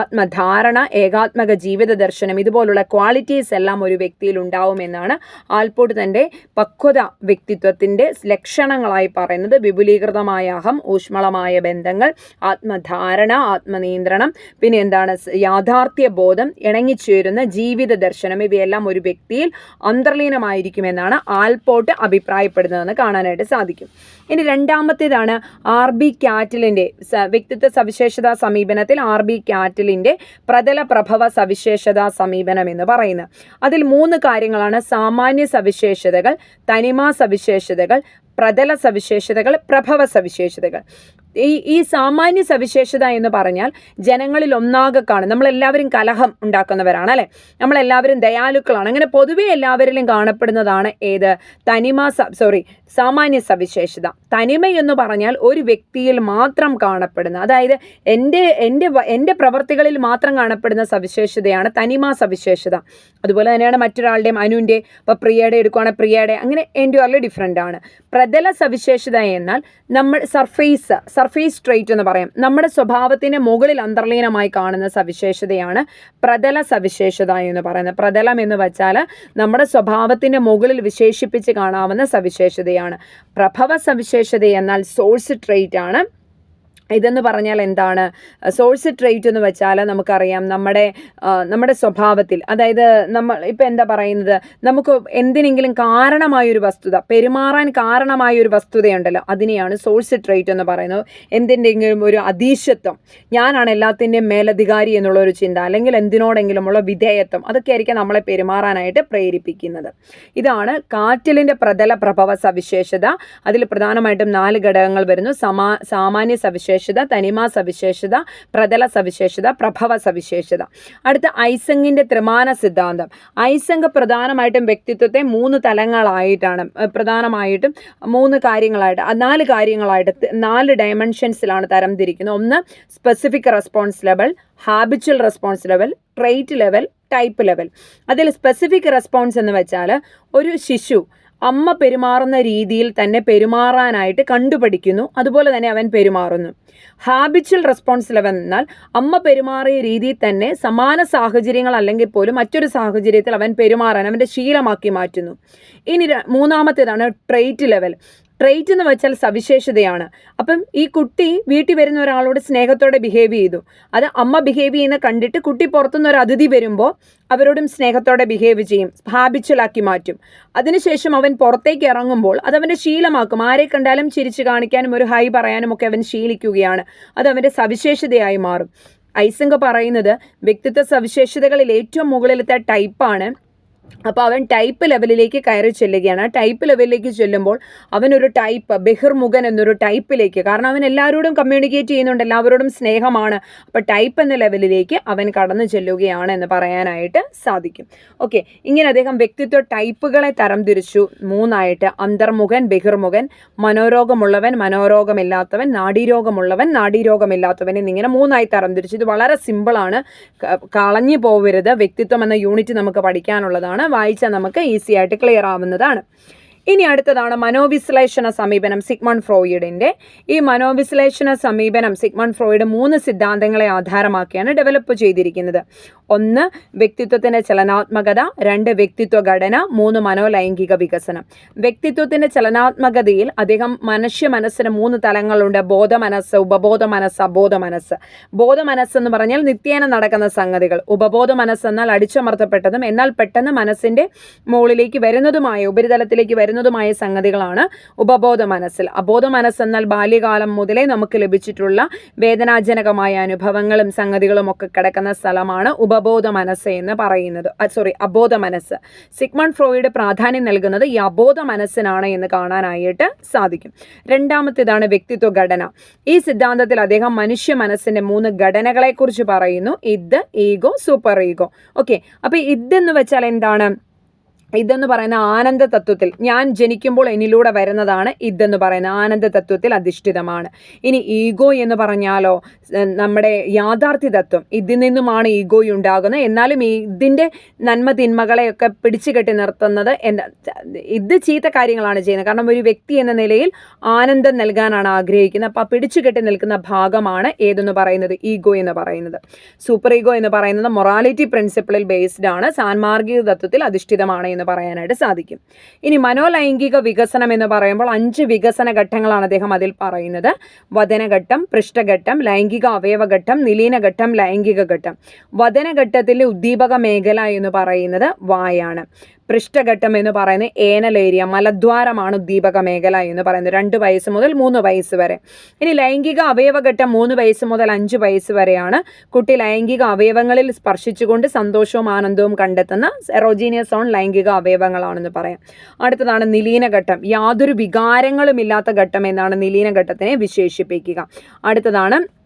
ആത്മധാരണ ഏകാത്മക ജീവിത ദർശനം ഇതുപോലുള്ള ക്വാളിറ്റീസ് എല്ലാം ഒരു വ്യക്തിയിൽ ഉണ്ടാവുമെന്നാണ് ആൽപോട്ട് തന്റെ പക്വത വ്യക്തിത്വത്തിന്റെ ലക്ഷണങ്ങളായി പറയുന്നത് വിപുലീകൃതമായ അഹം ഊഷ്മളമായ ബന്ധങ്ങൾ ആത്മധാരണ ആത്മനിയന്ത്രണം പിന്നെ എന്താണ് യാഥാർത്ഥ്യ ബോധം ഇണങ്ങിച്ചേരുന്ന ജീവിത ദർശനം ഇവയെല്ലാം ഒരു വ്യക്തിയിൽ അന്തർലീനമായിരിക്കുമെന്നാണ് ആൽപോട്ട് അഭിപ്രായപ്പെടുന്നതെന്ന് കാണാനായിട്ട് സാധിക്കും. ഇനി രണ്ടാമത്തേതാണ് ആർ ബി കാറ്റിലിന്റെ വ്യക്തിത്വ സവിശേഷതാ സമീപനത്തിൽ ആർ ബി കാറ്റിലിന്റെ പ്രതല പ്രഭവ സവിശേഷതാ സമീപനം എന്ന് പറയുന്നത്. അതിൽ മൂന്ന് കാര്യങ്ങളാണ്. സാമാന്യ സവിശേഷതകൾ തനിമാ സവിശേഷതകൾ പ്രതല സവിശേഷതകൾ പ്രഭവ സവിശേഷതകൾ. ഈ ഈ സാമാന്യ സവിശേഷത എന്ന് പറഞ്ഞാൽ ജനങ്ങളിൽ ഒന്നാകെ കാണും നമ്മളെല്ലാവരും കലഹം ഉണ്ടാക്കുന്നവരാണ് അല്ലേ? നമ്മളെല്ലാവരും ദയാലുക്കളാണ്. അങ്ങനെ പൊതുവെ എല്ലാവരിലും കാണപ്പെടുന്നതാണ് ഏത്? തനിമ സോറി സാമാന്യ സവിശേഷത. തനിമ എന്ന് പറഞ്ഞാൽ ഒരു വ്യക്തിയിൽ മാത്രം കാണപ്പെടുന്ന അതായത് എന്റെ എന്റെ എന്റെ പ്രവർത്തികളിൽ മാത്രം കാണപ്പെടുന്ന സവിശേഷതയാണ് തനിമ സവിശേഷത. അതുപോലെ തന്നെയാണ് മറ്റൊരാളുടെയും അനുവിന്റെ ഇപ്പോൾ പ്രിയയുടെ എടുക്കുവാണെങ്കിൽ പ്രിയയുടെ അങ്ങനെ എന്റെ ഡിഫറെന്റ് ആണ് പ്രതല സവിശേഷത എന്നാൽ നമ്മൾ സർഫേസ് സർഫേസ് ട്രേറ്റ് എന്ന് പറയാം. നമ്മുടെ സ്വഭാവത്തിന് മുകളിൽ അന്തർലീനമായി കാണുന്ന സവിശേഷതയാണ് പ്രതല സവിശേഷത എന്ന് പറയുന്നത്. പ്രതലം എന്ന് വെച്ചാൽ നമ്മുടെ സ്വഭാവത്തിന് മുകളിൽ വിശേഷിപ്പിച്ച് കാണാവുന്ന സവിശേഷതയാണ്. പ്രഭവ സവിശേഷത എന്നാൽ സോഴ്സ് ട്രേറ്റ് ആണ്. ഇതെന്ന് പറഞ്ഞാൽ എന്താണ്? സോഴ്സ് ട്രേറ്റ് എന്ന് വെച്ചാൽ നമുക്കറിയാം നമ്മുടെ നമ്മുടെ സ്വഭാവത്തിൽ അതായത് നമ്മൾ ഇപ്പം എന്താ പറയുന്നത്? നമുക്ക് എന്തിനെങ്കിലും കാരണമായൊരു വസ്തുത പെരുമാറാൻ കാരണമായൊരു വസ്തുതയുണ്ടല്ലോ അതിനെയാണ് സോഴ്സ് ട്രേറ്റ് എന്ന് പറയുന്നത്. എന്തിന്റെങ്കിലും ഒരു അതീശത്വം ഞാനാണ് എല്ലാത്തിന്റെയും മേലധികാരി എന്നുള്ള ഒരു ചിന്ത അല്ലെങ്കിൽ എന്തിനോടെങ്കിലുമുള്ള വിധേയത്വം അതൊക്കെ ആയിരിക്കും നമ്മളെ പെരുമാറാനായിട്ട് പ്രേരിപ്പിക്കുന്നത്. ഇതാണ് കാറ്റിലിന്റെ പ്രതല പ്രഭവ സവിശേഷത. അതിൽ പ്രധാനമായിട്ടും നാല് ഘടകങ്ങൾ വരുന്നു. സമാ സാമാന്യ സവിശേഷത സവിശേഷത തനിമാ സവിശേഷത പ്രതല സവിശേഷത പ്രഭവ സവിശേഷത. അടുത്ത ഐസങ്ങിന്റെ ത്രിമാന സിദ്ധാന്തം. ഐസംഗ് പ്രധാനമായിട്ടും വ്യക്തിത്വത്തെ മൂന്ന് തലങ്ങളായിട്ടാണ് പ്രധാനമായിട്ടും മൂന്ന് കാര്യങ്ങളായിട്ട് നാല് കാര്യങ്ങളായിട്ട് നാല് ഡയമെൻഷൻസിലാണ് തരംതിരിക്കുന്നത്. ഒന്ന് specific response level habitual response level trait level type level അതിൽ സ്പെസിഫിക് റെസ്പോൺസ് എന്ന് വെച്ചാൽ ഒരു ശിശു അമ്മ പെരുമാറുന്ന രീതിയിൽ തന്നെ പെരുമാറാനായിട്ട് കണ്ടുപഠിക്കുന്നു. അതുപോലെ തന്നെ അവൻ പെരുമാറുന്നു. ഹാബിച്വൽ റെസ്പോൺസ് ലെവൽ എന്നാൽ അമ്മ പെരുമാറിയ രീതിയിൽ തന്നെ സമാന സാഹചര്യങ്ങൾ അല്ലെങ്കിൽ പോലും മറ്റൊരു സാഹചര്യത്തിൽ അവൻ പെരുമാറാൻ അവന്റെ ശീലമാക്കി മാറ്റുന്നു. ഇനി മൂന്നാമത്തേതാണ് ട്രെയ്റ്റ് ലെവൽ ട്രേറ്റ് എന്ന് വെച്ചാൽ സവിശേഷതയാണ്. അപ്പം ഈ കുട്ടി വീട്ടിൽ വരുന്ന ഒരാളോട് സ്നേഹത്തോടെ ബിഹേവ് ചെയ്തു. അത് അമ്മ ബിഹേവ് ചെയ്യുന്ന കണ്ടിട്ട് കുട്ടി പുറത്തുനിന്ന് ഒരു അതിഥി വരുമ്പോൾ അവരോടും സ്നേഹത്തോടെ ബിഹേവ് ചെയ്യും. ഹാബിച്വലാക്കി മാറ്റും. അതിനുശേഷം അവൻ പുറത്തേക്ക് ഇറങ്ങുമ്പോൾ അത് അവന്റെ ശീലമാക്കും. ആരെ കണ്ടാലും ചിരിച്ചു കാണിക്കാനും ഒരു ഹൈ പറയാനും ഒക്കെ അവൻ ശീലിക്കുകയാണ്. അത് അവന്റെ സവിശേഷതയായി മാറും. ഐസംഗ പറയുന്നത് വ്യക്തിത്വ സവിശേഷതകളിൽ ഏറ്റവും മുകളിലത്തെ ടൈപ്പാണ് അപ്പോൾ അവൻ ടൈപ്പ് ലെവലിലേക്ക് കയറി ചെല്ലുകയാണ്. ആ ടൈപ്പ് ലെവലിലേക്ക് ചെല്ലുമ്പോൾ അവനൊരു ടൈപ്പ് ബഹിർമുഖൻ എന്നൊരു ടൈപ്പിലേക്ക് കാരണം അവൻ എല്ലാവരോടും കമ്മ്യൂണിക്കേറ്റ് ചെയ്യുന്നുണ്ട് എല്ലാവരോടും സ്നേഹമാണ്. അപ്പോൾ ടൈപ്പ് എന്ന ലെവലിലേക്ക് അവൻ കടന്നു ചെല്ലുകയാണ് എന്ന് പറയാനായിട്ട് സാധിക്കും. ഓക്കെ ഇങ്ങനെ അദ്ദേഹം വ്യക്തിത്വ ടൈപ്പുകളെ തരംതിരിച്ചു. മൂന്നായിട്ട് അന്തർമുഖൻ ബഹിർമുഖൻ മനോരോഗമുള്ളവൻ മനോരോഗമില്ലാത്തവൻ നാഡീരോഗമുള്ളവൻ നാഡീരോഗമില്ലാത്തവൻ എന്നിങ്ങനെ മൂന്നായി തരംതിരിച്ചു. ഇത് വളരെ സിമ്പിളാണ് കളഞ്ഞു പോവരുത്. വ്യക്തിത്വം എന്ന യൂണിറ്റ് നമുക്ക് പഠിക്കാനുള്ളതാണ്. വായിച്ചാൽ നമുക്ക് ഈസി ആയിട്ട് ക്ലിയർ ആവുന്നതാണ്. ഇനി അടുത്തതാണ് മനോവിശ്ലേഷണ സമീപനം സിഗ്മൺ ഫ്രോയിഡിന്റെ ഈ മനോവിശ്ലേഷണ സമീപനം സിഗ്മൺ ഫ്രോയിഡ് മൂന്ന് സിദ്ധാന്തങ്ങളെ ആധാരമാക്കിയാണ് ഡെവലപ്പ് ചെയ്തിരിക്കുന്നത്. ഒന്ന് വ്യക്തിത്വത്തിന്റെ ചലനാത്മകത. രണ്ട് വ്യക്തിത്വ ഘടന. മൂന്ന് മനോലൈംഗിക വികസനം. വ്യക്തിത്വത്തിന്റെ ചലനാത്മകതയിൽ അദ്ദേഹം മനുഷ്യ മനസ്സിന് മൂന്ന് തലങ്ങളുണ്ട്. ബോധമനസ്സ് ഉപബോധ മനസ്സ് അബോധ മനസ്സ് ബോധ മനസ്സെന്ന് പറഞ്ഞാൽ നിത്യേന നടക്കുന്ന സംഗതികൾ. ഉപബോധ മനസ്സ് എന്നാൽ അടിച്ചമർത്തപ്പെട്ടതും എന്നാൽ പെട്ടെന്ന് മനസ്സിന്റെ മുകളിലേക്ക് വരുന്നതുമായ ഉപരിതലത്തിലേക്ക് വരുന്നതുമായ സംഗതികളാണ് ഉപബോധ മനസ്സിൽ. അബോധ മനസ്സെന്നാൽ ബാല്യകാലം മുതലേ നമുക്ക് ലഭിച്ചിട്ടുള്ള വേദനാജനകമായ അനുഭവങ്ങളും സംഗതികളും ഒക്കെ കിടക്കുന്ന സ്ഥലമാണ് ഉപബോധ മനസ്സ് എന്ന് പറയുന്നത്. സോറി അബോധ മനസ്സ്. സിഗ്മൺ ഫ്രോയിഡ് പ്രാധാന്യം നൽകുന്നത് ഈ അബോധ മനസ്സിനാണ് എന്ന് കാണാനായിട്ട് സാധിക്കും. രണ്ടാമത്തേതാണ് വ്യക്തിത്വ ഘടന. ഈ സിദ്ധാന്തത്തിൽ അദ്ദേഹം മനുഷ്യ മനസ്സിന്റെ മൂന്ന് ഘടനകളെക്കുറിച്ച് പറയുന്നു. ഇത് ഈഗോ സൂപ്പർ ഈഗോ. ഓക്കെ അപ്പോൾ ഇതെന്ന് വെച്ചാൽ എന്താണ്? ഇതെന്ന് പറയുന്ന ആനന്ദ തത്വത്തിൽ ഞാൻ ജനിക്കുമ്പോൾ എന്നിലൂടെ വരുന്നതാണ് ഇതെന്ന് പറയുന്ന ആനന്ദ തത്വത്തിൽ അധിഷ്ഠിതമാണ്. ഇനി ഈഗോ എന്ന് പറഞ്ഞാലോ നമ്മുടെ യാഥാർത്ഥ്യ തത്വം ഇതിൽ നിന്നുമാണ് ഈഗോ ഉണ്ടാകുന്നത്. എന്നാലും ഇതിന്റെ നന്മ തിന്മകളെയൊക്കെ പിടിച്ചു കെട്ടി നിർത്തുന്നത് ഇത് ചീത്ത കാര്യങ്ങളാണ് ചെയ്യുന്നത്. കാരണം ഒരു വ്യക്തി എന്ന നിലയിൽ ആനന്ദം നൽകാനാണ് ആഗ്രഹിക്കുന്നത്. അപ്പോൾ പിടിച്ചു കെട്ടി നിൽക്കുന്ന ഭാഗമാണ് ഏതെന്ന് പറയുന്നത്? ഈഗോ എന്ന് പറയുന്നത്. സൂപ്പർ ഈഗോ എന്ന് പറയുന്നത് മൊറാലിറ്റി പ്രിൻസിപ്പിളിൽ ബേസ്ഡ് ആണ്. സാൻമാർഗിക തത്വത്തിൽ അധിഷ്ഠിതമാണ് എന്ന് പറയാനായിട്ട് സാധിക്കും. ഇനി മനോലൈംഗിക വികസനം എന്ന് പറയുമ്പോൾ അഞ്ച് വികസന ഘട്ടങ്ങളാണ് അദ്ദേഹം അതിൽ പറയുന്നത്. വചനഘട്ടം പൃഷ്ഠഘട്ടം ലൈംഗിക അവയവഘട്ടം നിലീനഘട്ടം ലൈംഗിക ഘട്ടം. വചനഘട്ടത്തിലെ ഉദ്ദീപക മേഖല എന്ന് പറയുന്നത് വായാണ്. പൃഷ്ഠഘട്ടം എന്ന് പറയുന്നത് ഏനൽ ഏരിയ മലദ്വാരമാണ് ഉദ്ദീപക മേഖല എന്ന് പറയുന്നത്. രണ്ട് വയസ്സ് മുതൽ മൂന്ന് വയസ്സ് വരെ. ഇനി ലൈംഗിക അവയവഘട്ടം മൂന്ന് വയസ്സ് മുതൽ അഞ്ച് വയസ്സ് വരെയാണ്. കുട്ടി ലൈംഗിക അവയവങ്ങളിൽ സ്പർശിച്ചുകൊണ്ട് സന്തോഷവും ആനന്ദവും കണ്ടെത്തുന്ന സെറോജീനിയസ് ഓൺ ലൈംഗിക അവയവങ്ങളാണെന്ന് പറയാം. അടുത്തതാണ് നിലീനഘട്ടം. യാതൊരു വികാരങ്ങളും ഇല്ലാത്ത ഘട്ടം എന്നാണ് നിലീനഘട്ടത്തിനെ വിശേഷിപ്പിക്കുക. അടുത്തതാണ്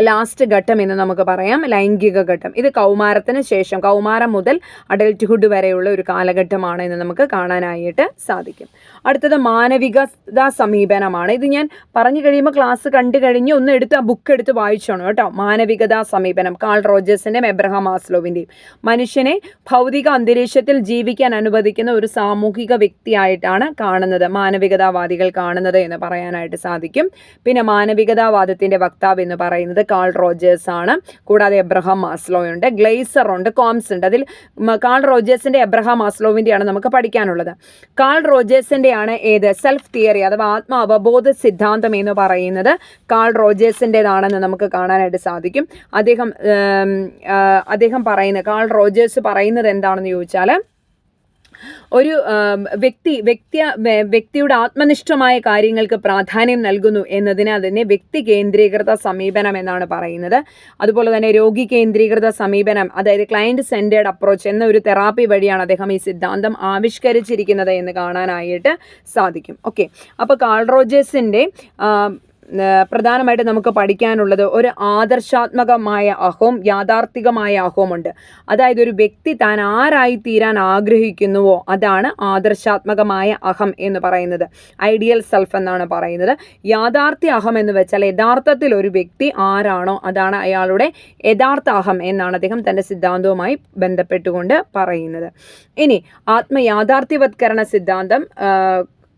ലാസ്റ്റ് ഘട്ടം എന്ന് നമുക്ക് പറയാം ലൈംഗിക ഘട്ടം. ഇത് കൗമാരത്തിന് ശേഷം കൗമാരം മുതൽ അഡൽട്ട്ഹുഡ് വരെയുള്ള ഒരു കാലഘട്ടമാണ് എന്ന് നമുക്ക് കാണാനായിട്ട് സാധിക്കും. അടുത്തത് മാനവികത സമീപനമാണ്. ഇത് ഞാൻ പറഞ്ഞു കഴിയുമ്പോൾ ക്ലാസ് കണ്ടു കഴിഞ്ഞ് ഒന്ന് എടുത്ത് ആ ബുക്ക് എടുത്ത് വായിച്ചോണം കേട്ടോ. മാനവികതാ സമീപനം കാൾ റോജേഴ്സിന്റെയും എബ്രഹാം മാസ്ലോവിന്റെയും മനുഷ്യനെ ഭൗതിക അന്തരീക്ഷത്തിൽ ജീവിക്കാൻ അനുവദിക്കുന്ന ഒരു സാമൂഹിക വ്യക്തിയായിട്ടാണ് കാണുന്നത് മാനവികതാവാദികൾ കാണുന്നത് എന്ന് പറയാനായിട്ട് സാധിക്കും. പിന്നെ മാനവികതാവാദത്തിന്റെ വക്താവ് എന്ന് പറയുന്നത് കാൾ റോജേഴ്സ് ആണ്. കൂടാതെ എബ്രഹാം മാസ്ലോ ഉണ്ട്. ഗ്ലേസർ ഉണ്ട്. കോംസ് ഉണ്ട്. അതിൽ കാൾ റോജേഴ്സിന്റെ എബ്രഹാം മാസ്ലോവിന്റെയാണ് നമുക്ക് പഠിക്കാനുള്ളത്. കാൾ റോജേഴ്സിന്റെയാണ് ഏത്? സെൽഫ് തിയറി അഥവാ ആത്മാവബോധ സിദ്ധാന്തം എന്ന് പറയുന്നത് കാൾ റോജേഴ്സിന്റെതാണെന്ന് നമുക്ക് കാണാനായിട്ട് സാധിക്കും. അദ്ദേഹം അദ്ദേഹം പറയുന്നത് കാൾ റോജേഴ്സ് പറയുന്നത് എന്താണെന്ന് ചോദിച്ചാൽ ഒരു വ്യക്തി വ്യക്തി വ്യക്തിയുടെ ആത്മനിഷ്ഠമായ കാര്യങ്ങൾക്ക് പ്രാധാന്യം നൽകുന്നു എന്നതിന് അതിനെ വ്യക്തി കേന്ദ്രീകൃത സമീപനം എന്നാണ് പറയുന്നത്. അതുപോലെ തന്നെ രോഗി കേന്ദ്രീകൃത സമീപനം അതായത് ക്ലയന്റ് സെന്റേഡ് അപ്രോച്ച് എന്ന ഒരു തെറാപ്പി വഴിയാണ് അദ്ദേഹം ഈ സിദ്ധാന്തം ആവിഷ്കരിച്ചിരിക്കുന്നത് എന്ന് കാണാനായിട്ട് സാധിക്കും. ഓക്കെ അപ്പോൾ കാൾ റോജേഴ്സിന്റെ പ്രധാനമായിട്ട് നമുക്ക് പഠിക്കാനുള്ളത് ഒരു ആദർശാത്മകമായ അഹവും യാഥാർത്ഥികമായ അഹവുമുണ്ട് അതായത് ഒരു വ്യക്തി താൻ ആരായി തീരാൻ ആഗ്രഹിക്കുന്നുവോ അതാണ് ആദർശാത്മകമായ അഹം എന്ന് പറയുന്നത്. ഐഡിയൽ സെൽഫ് എന്നാണ് പറയുന്നത്. യാഥാർത്ഥ്യ അഹം എന്ന് വെച്ചാൽ യഥാർത്ഥത്തിൽ ഒരു വ്യക്തി ആരാണോ അതാണ് അയാളുടെ യഥാർത്ഥ അഹം എന്നാണ് അദ്ദേഹം തന്റെ സിദ്ധാന്തവുമായി ബന്ധപ്പെട്ടുകൊണ്ട് പറയുന്നത്. ഇനി ആത്മയാഥാർത്ഥ്യവത്കരണ സിദ്ധാന്തം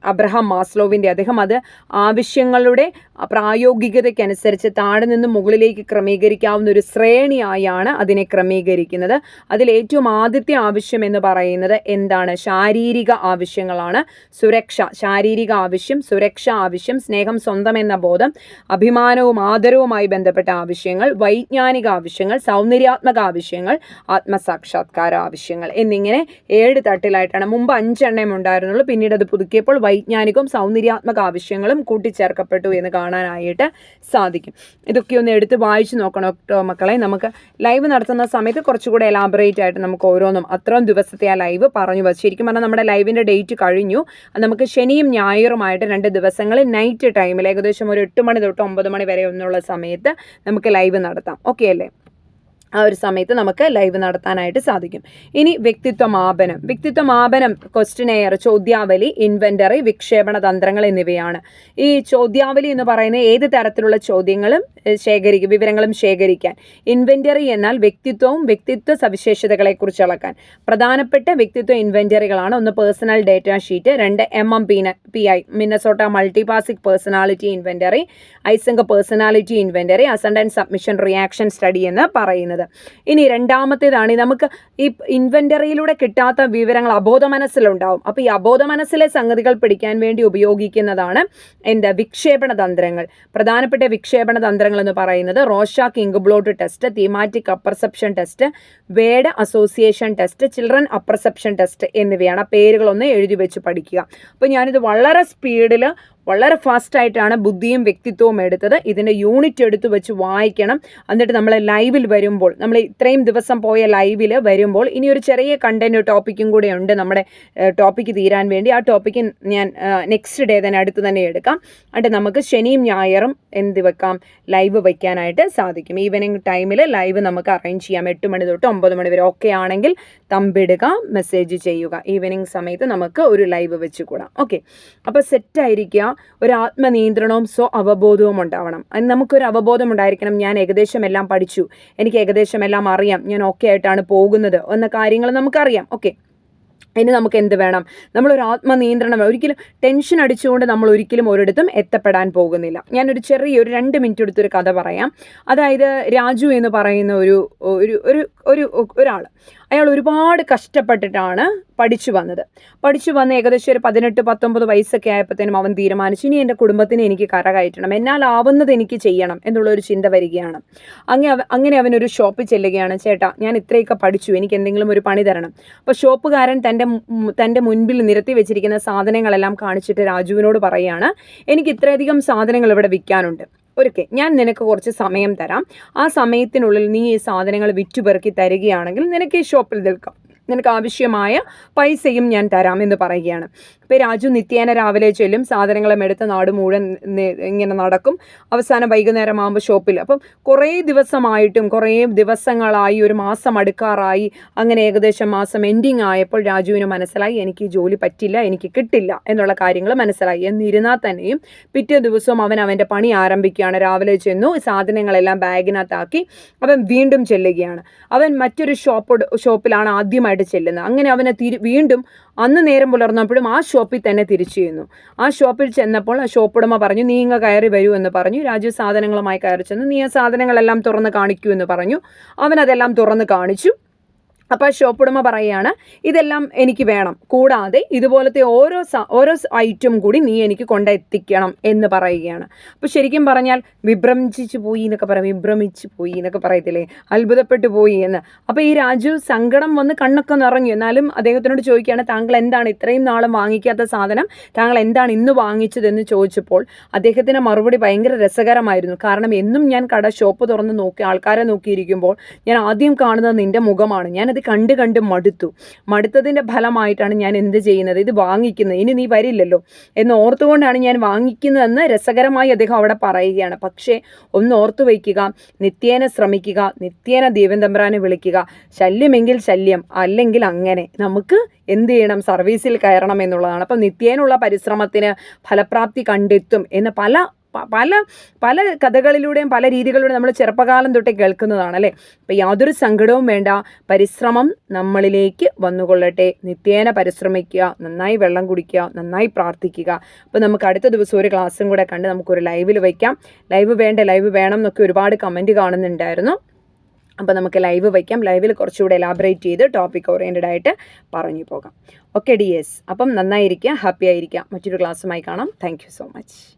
അബ്രഹാം മാസ്ലോവിന്റെ അദ്ദേഹം അത് ആവശ്യങ്ങളുടെ പ്രായോഗികതയ്ക്കനുസരിച്ച് താഴെ നിന്ന് മുകളിലേക്ക് ക്രമീകരിക്കാവുന്ന ഒരു ശ്രേണിയായാണ് അതിനെ ക്രമീകരിക്കുന്നത്. അതിൽ ഏറ്റവും ആദ്യത്തെ ആവശ്യം എന്ന് പറയുന്നത് എന്താണ്? ശാരീരിക ആവശ്യങ്ങളാണ്. സുരക്ഷ ശാരീരിക ആവശ്യം സുരക്ഷ ആവശ്യം സ്നേഹം സ്വന്തം എന്ന ബോധം അഭിമാനവും ആദരവുമായി ബന്ധപ്പെട്ട ആവശ്യങ്ങൾ വൈജ്ഞാനിക ആവശ്യങ്ങൾ സൗന്ദര്യാത്മക ആവശ്യങ്ങൾ ആത്മസാക്ഷാത്കാര ആവശ്യങ്ങൾ എന്നിങ്ങനെ ഏഴ് തട്ടിലായിട്ടാണ്. മുമ്പ് അഞ്ചെണ്ണം ഉണ്ടായിരുന്നുള്ളൂ. പിന്നീട് അത് പുതുക്കിയപ്പോൾ വൈജ്ഞാനികവും സൗന്ദര്യാത്മക ആവശ്യങ്ങളും കൂട്ടിച്ചേർക്കപ്പെട്ടു എന്ന് കാണാനായിട്ട് സാധിക്കും. ഇതൊക്കെ ഒന്ന് എടുത്ത് വായിച്ചു നോക്കണം കേട്ടോ മക്കളെ. നമുക്ക് ലൈവ് നടത്തുന്ന സമയത്ത് കുറച്ചുകൂടെ എലാബറേറ്റ് ആയിട്ട് നമുക്ക് ഓരോന്നും അത്രയും ദിവസത്തെ ആ ലൈവ് പറഞ്ഞു വച്ചു ശരിക്കും പറഞ്ഞാൽ നമ്മുടെ ലൈവിന്റെ ഡേറ്റ് കഴിഞ്ഞു. നമുക്ക് ശനിയും ഞായറുമായിട്ട് രണ്ട് ദിവസങ്ങളിൽ നൈറ്റ് ടൈമിൽ ഏകദേശം ഒരു എട്ട് മണി തൊട്ട് ഒമ്പത് മണി വരെ എന്നുള്ള സമയത്ത് നമുക്ക് ലൈവ് നടത്താം. ഓക്കെ അല്ലേ? ആ ഒരു സമയത്ത് നമുക്ക് ലൈവ് നടത്താനായിട്ട് സാധിക്കും. ഇനി വ്യക്തിത്വ മാപനം വ്യക്തിത്വ മാപനം ക്വസ്റ്റിനെയർ ചോദ്യാവലി ഇൻവെന്ററി വിക്ഷേപണ തന്ത്രങ്ങൾ എന്നിവയാണ്. ഈ ചോദ്യാവലി എന്ന് പറയുന്ന ഏത് തരത്തിലുള്ള ചോദ്യങ്ങളും ശേഖരിക്കും വിവരങ്ങളും ശേഖരിക്കാൻ ഇൻവെന്ററി എന്നാൽ വ്യക്തിത്വവും വ്യക്തിത്വ സവിശേഷതകളെക്കുറിച്ച് അളക്കാൻ പ്രധാനപ്പെട്ട വ്യക്തിത്വ ഇൻവെന്ററികളാണ് ഒന്ന് പേഴ്സണൽ ഡേറ്റ ഷീറ്റ് രണ്ട് M M P P I Minnesota multiphasic personality inventory Eysenck personality inventory ascendance submission reaction study എന്ന് പറയുന്നത്. ഇനി രണ്ടാമത്തേതാണ് നമുക്ക് ഈ ഇൻവെന്ററിയിലൂടെ കിട്ടാത്ത വിവരങ്ങൾ അബോധ മനസ്സിലുണ്ടാവും. അപ്പോൾ ഈ അബോധ മനസ്സിലെ സംഗതികൾ പിടിക്കാൻ വേണ്ടി ഉപയോഗിക്കുന്നതാണ് എന്താ വിക്ഷേപണ തന്ത്രങ്ങൾ. പ്രധാനപ്പെട്ട വിക്ഷേപണ തന്ത്രങ്ങൾ എന്ന് പറയുന്നത് Rorschach inkblot test thematic apperception test word association test children apperception test എന്നിവയാണ് പേരുകളൊന്ന് എഴുതി വെച്ച് പഠിക്കുക. അപ്പോൾ ഞാനിത് വളരെ സ്പീഡിൽ വളരെ ഫാസ്റ്റായിട്ടാണ് ബുദ്ധിയും വ്യക്തിത്വവും എടുത്തത്. ഇതിന്റെ യൂണിറ്റ് എടുത്ത് വെച്ച് വായിക്കണം. എന്നിട്ട് നമ്മൾ ലൈവിൽ വരുമ്പോൾ നമ്മൾ ഇത്രയും ദിവസം പോയ ലൈവിൽ വരുമ്പോൾ ഇനി ഒരു ചെറിയ കണ്ടന്റ് ടോപ്പിക്കും കൂടെ ഉണ്ട് നമ്മുടെ ടോപ്പിക്ക് തീരാൻ വേണ്ടി. ആ ടോപ്പിക്ക് ഞാൻ നെക്സ്റ്റ് ഡേ തന്നെ അടുത്ത് തന്നെ എടുക്കാം. എന്നിട്ട് നമുക്ക് ശനിയും ഞായറും എന്ത് വെക്കാം? ലൈവ് വയ്ക്കാനായിട്ട് സാധിക്കും. ഈവനിങ് ടൈമിൽ ലൈവ് നമുക്ക് അറേഞ്ച് ചെയ്യാം. എട്ട് മണി തൊട്ട് ഒമ്പത് മണി വരെ ഓക്കെ ആണെങ്കിൽ തമ്പിടുക മെസ്സേജ് ചെയ്യുക. ഈവനിങ് സമയത്ത് നമുക്ക് ഒരു ലൈവ് വെച്ച് കൂടാം. ഓക്കെ അപ്പോൾ സെറ്റായിരിക്കുക ഒരു ആത്മനിയന്ത്രണവും സ്വ അവബോധവും ഉണ്ടാവണം. അത് നമുക്കൊരു അവബോധം ഉണ്ടായിരിക്കണം. ഞാൻ ഏകദേശം എല്ലാം പഠിച്ചു. എനിക്ക് ഏകദേശം എല്ലാം അറിയാം. ഞാൻ ഓക്കെ ആയിട്ടാണ് പോകുന്നത് എന്ന കാര്യങ്ങൾ നമുക്കറിയാം. ഓക്കെ ഇനി നമുക്ക് എന്ത് വേണം? നമ്മളൊരു ആത്മനിയന്ത്രണം ഒരിക്കലും ടെൻഷൻ അടിച്ചുകൊണ്ട് നമ്മൾ ഒരിക്കലും ഒരിടത്തും എത്തപ്പെടാൻ പോകുന്നില്ല. ഞാനൊരു ചെറിയ ഒരു രണ്ട് മിനിറ്റ് എടുത്തൊരു കഥ പറയാം. അതായത് രാജു എന്ന് പറയുന്ന ഒരു ഒരു ഒരു ഒരാൾ അയാൾ ഒരുപാട് കഷ്ടപ്പെട്ടിട്ടാണ് പഠിച്ചു വന്നത്. പഠിച്ചു വന്ന് ഏകദേശം ഒരു പതിനെട്ട് പത്തൊമ്പത് വയസ്സൊക്കെ ആയപ്പോഴത്തേനും അവൻ തീരുമാനിച്ചു ഇനി എന്റെ കുടുംബത്തിന് എനിക്ക് കരകയറ്റണം. എന്നാലാവുന്നത് എനിക്ക് ചെയ്യണം എന്നുള്ളൊരു ചിന്ത വരികയാണ്. അങ്ങനെ അങ്ങനെ അവനൊരു ഷോപ്പിൽ ചെല്ലുകയാണ്. ചേട്ടാ ഞാൻ ഇത്രയൊക്കെ പഠിച്ചു. എനിക്ക് എന്തെങ്കിലും ഒരു പണി തരണം. അപ്പോൾ ഷോപ്പുകാരൻ തന്റെ തന്റെ മുൻപിൽ നിരത്തി വെച്ചിരിക്കുന്ന സാധനങ്ങളെല്ലാം കാണിച്ചിട്ട് രാജുവിനോട് പറയുകയാണ് എനിക്ക് ഇത്രയധികം സാധനങ്ങൾ ഇവിടെ വിൽക്കാനുണ്ട്. ഒരിക്കൽ ഞാൻ നിനക്ക് കുറച്ച് സമയം തരാം. ആ സമയത്തിനുള്ളിൽ നീ ഈ സാധനങ്ങൾ വിറ്റുപെറുക്കി തരികയാണെങ്കിൽ നിനക്ക് ഈ ഷോപ്പിൽ നിൽക്കാം. നിനക്ക് ആവശ്യമായ പൈസയും ഞാൻ തരാം എന്ന് പറയുകയാണ്. ഇപ്പോൾ രാജു നിത്യേന രാവിലെ ചെല്ലും സാധനങ്ങളും എടുത്ത് നാട് മുഴുവൻ ഇങ്ങനെ നടക്കും. അവസാനം വൈകുന്നേരം ആകുമ്പോൾ ഷോപ്പിൽ അപ്പം കുറേ ദിവസമായിട്ടും കുറേ ദിവസങ്ങളായി ഒരു മാസം അടുക്കാറായി അങ്ങനെ ഏകദേശം മാസം എൻഡിങ് ആയപ്പോൾ രാജുവിന് മനസ്സിലായി എനിക്ക് ജോലി പറ്റില്ല എനിക്ക് കിട്ടില്ല എന്നുള്ള കാര്യങ്ങൾ മനസ്സിലായി. എന്നിരുന്നാൽ തന്നെയും പിറ്റേ ദിവസവും അവൻ അവന്റെ പണി ആരംഭിക്കുകയാണ്. രാവിലെ ചെന്നു സാധനങ്ങളെല്ലാം ബാഗിനകത്താക്കി അവൻ വീണ്ടും ചെല്ലുകയാണ്. അവൻ മറ്റൊരു ഷോപ്പ് ഷോപ്പിലാണ് ആദ്യമായിട്ട് ചെല്ലുന്നത്. അങ്ങനെ അവനെ വീണ്ടും അന്ന് നേരം പുലർന്നപ്പോഴും ആ ഷോപ്പിൽ തന്നെ തിരിച്ചു ചെയ്യുന്നു ആ ഷോപ്പിൽ ചെന്നപ്പോൾ ആ ഷോപ്പ് ഉടമ പറഞ്ഞു നീ ഇങ്ങ് കയറി വരൂ എന്ന് പറഞ്ഞു. രാജു സാധനങ്ങളുമായി കയറി ചെന്നു. നീ ആ സാധനങ്ങളെല്ലാം തുറന്ന് കാണിക്കൂ എന്ന് പറഞ്ഞു. അവൻ അതെല്ലാം തുറന്ന് കാണിച്ചു. അപ്പോൾ ഷോപ്പ് ഉടമ പറയുകയാണ് ഇതെല്ലാം എനിക്ക് വേണം. കൂടാതെ ഇതുപോലത്തെ ഓരോ ഓരോ ഐറ്റം കൂടി നീ എനിക്ക് കൊണ്ടെത്തിക്കണം എന്ന് പറയുകയാണ്. അപ്പോൾ ശരിക്കും പറഞ്ഞാൽ വിഭ്രമിച്ചു പോയി എന്നൊക്കെ പറയാം. വിഭ്രമിച്ചു പോയി എന്നൊക്കെ പറയത്തില്ലേ? അത്ഭുതപ്പെട്ടു പോയി എന്ന്. അപ്പോൾ ഈ രാജു സങ്കടം വന്ന് കണ്ണൊക്കെ നിറഞ്ഞു. എന്നാലും അദ്ദേഹത്തിനോട് ചോദിക്കുകയാണ് താങ്കൾ എന്താണ് ഇത്രയും നാളും വാങ്ങിക്കാത്ത സാധനം? താങ്കൾ എന്താണ് ഇന്ന് വാങ്ങിച്ചതെന്ന് ചോദിച്ചപ്പോൾ അദ്ദേഹത്തിന്റെ മറുപടി ഭയങ്കര രസകരമായിരുന്നു. കാരണം എന്നും ഞാൻ കട ഷോപ്പ് തുറന്ന് നോക്കി ആൾക്കാരെ നോക്കിയിരിക്കുമ്പോൾ ഞാൻ ആദ്യം കാണുന്നത് നിന്റെ മുഖമാണ്. ഞാനത് ഞാനത് കണ്ട് കണ്ട് മടുത്തു. മടുത്തതിന്റെ ഫലമായിട്ടാണ് ഞാൻ എന്ത് ചെയ്യുന്നത്? ഇത് വാങ്ങിക്കുന്നത്. ഇനി നീ വരില്ലല്ലോ. എന്ന് ഓർത്തുകൊണ്ടാണ് ഞാൻ വാങ്ങിക്കുന്നതെന്ന് രസകരമായി അദ്ദേഹം അവിടെ പറയുകയാണ്. പക്ഷേ ഒന്ന് ഓർത്തു വയ്ക്കുക. നിത്യേന ശ്രമിക്കുക. നിത്യേന ദൈവം വിളിക്കുക. ശല്യമെങ്കിൽ ശല്യം അല്ലെങ്കിൽ അങ്ങനെ. നമുക്ക് എന്ത് ചെയ്യണം? സർവീസിൽ കയറണം എന്നുള്ളതാണ്. അപ്പം നിത്യേനുള്ള പരിശ്രമത്തിന് ഫലപ്രാപ്തി കണ്ടെത്തും എന്ന് പല പല പല കഥകളിലൂടെയും പല രീതികളിലൂടെ നമ്മൾ ചെറുപ്പകാലം തൊട്ടേ കേൾക്കുന്നതാണ് അല്ലേ? അപ്പം യാതൊരു സങ്കടവും വേണ്ട. പരിശ്രമം നമ്മളിലേക്ക് വന്നുകൊള്ളട്ടെ. നിത്യേന പരിശ്രമിക്കുക നന്നായി വെള്ളം കുടിക്കുക നന്നായി പ്രാർത്ഥിക്കുക. അപ്പോൾ നമുക്ക് അടുത്ത ദിവസം ഒരു ക്ലാസ്സും കൂടെ കണ്ട് നമുക്കൊരു ലൈവിൽ വയ്ക്കാം. ലൈവ് വേണ്ട? ലൈവ് വേണം എന്നൊക്കെ ഒരുപാട് കമന്റ് കാണുന്നുണ്ടായിരുന്നു. അപ്പോൾ നമുക്ക് ലൈവ് വയ്ക്കാം. ലൈവിൽ കുറച്ചുകൂടെ എലാബറേറ്റ് ചെയ്ത് ടോപ്പിക് ഓറിയന്റഡ് ആയിട്ട് പറഞ്ഞു പോകാം. ഓക്കെ ഡി എസ് അപ്പം നന്നായിരിക്കുക ഹാപ്പി ആയിരിക്കുക. മറ്റൊരു ക്ലാസ്സുമായി കാണാം. Thank so much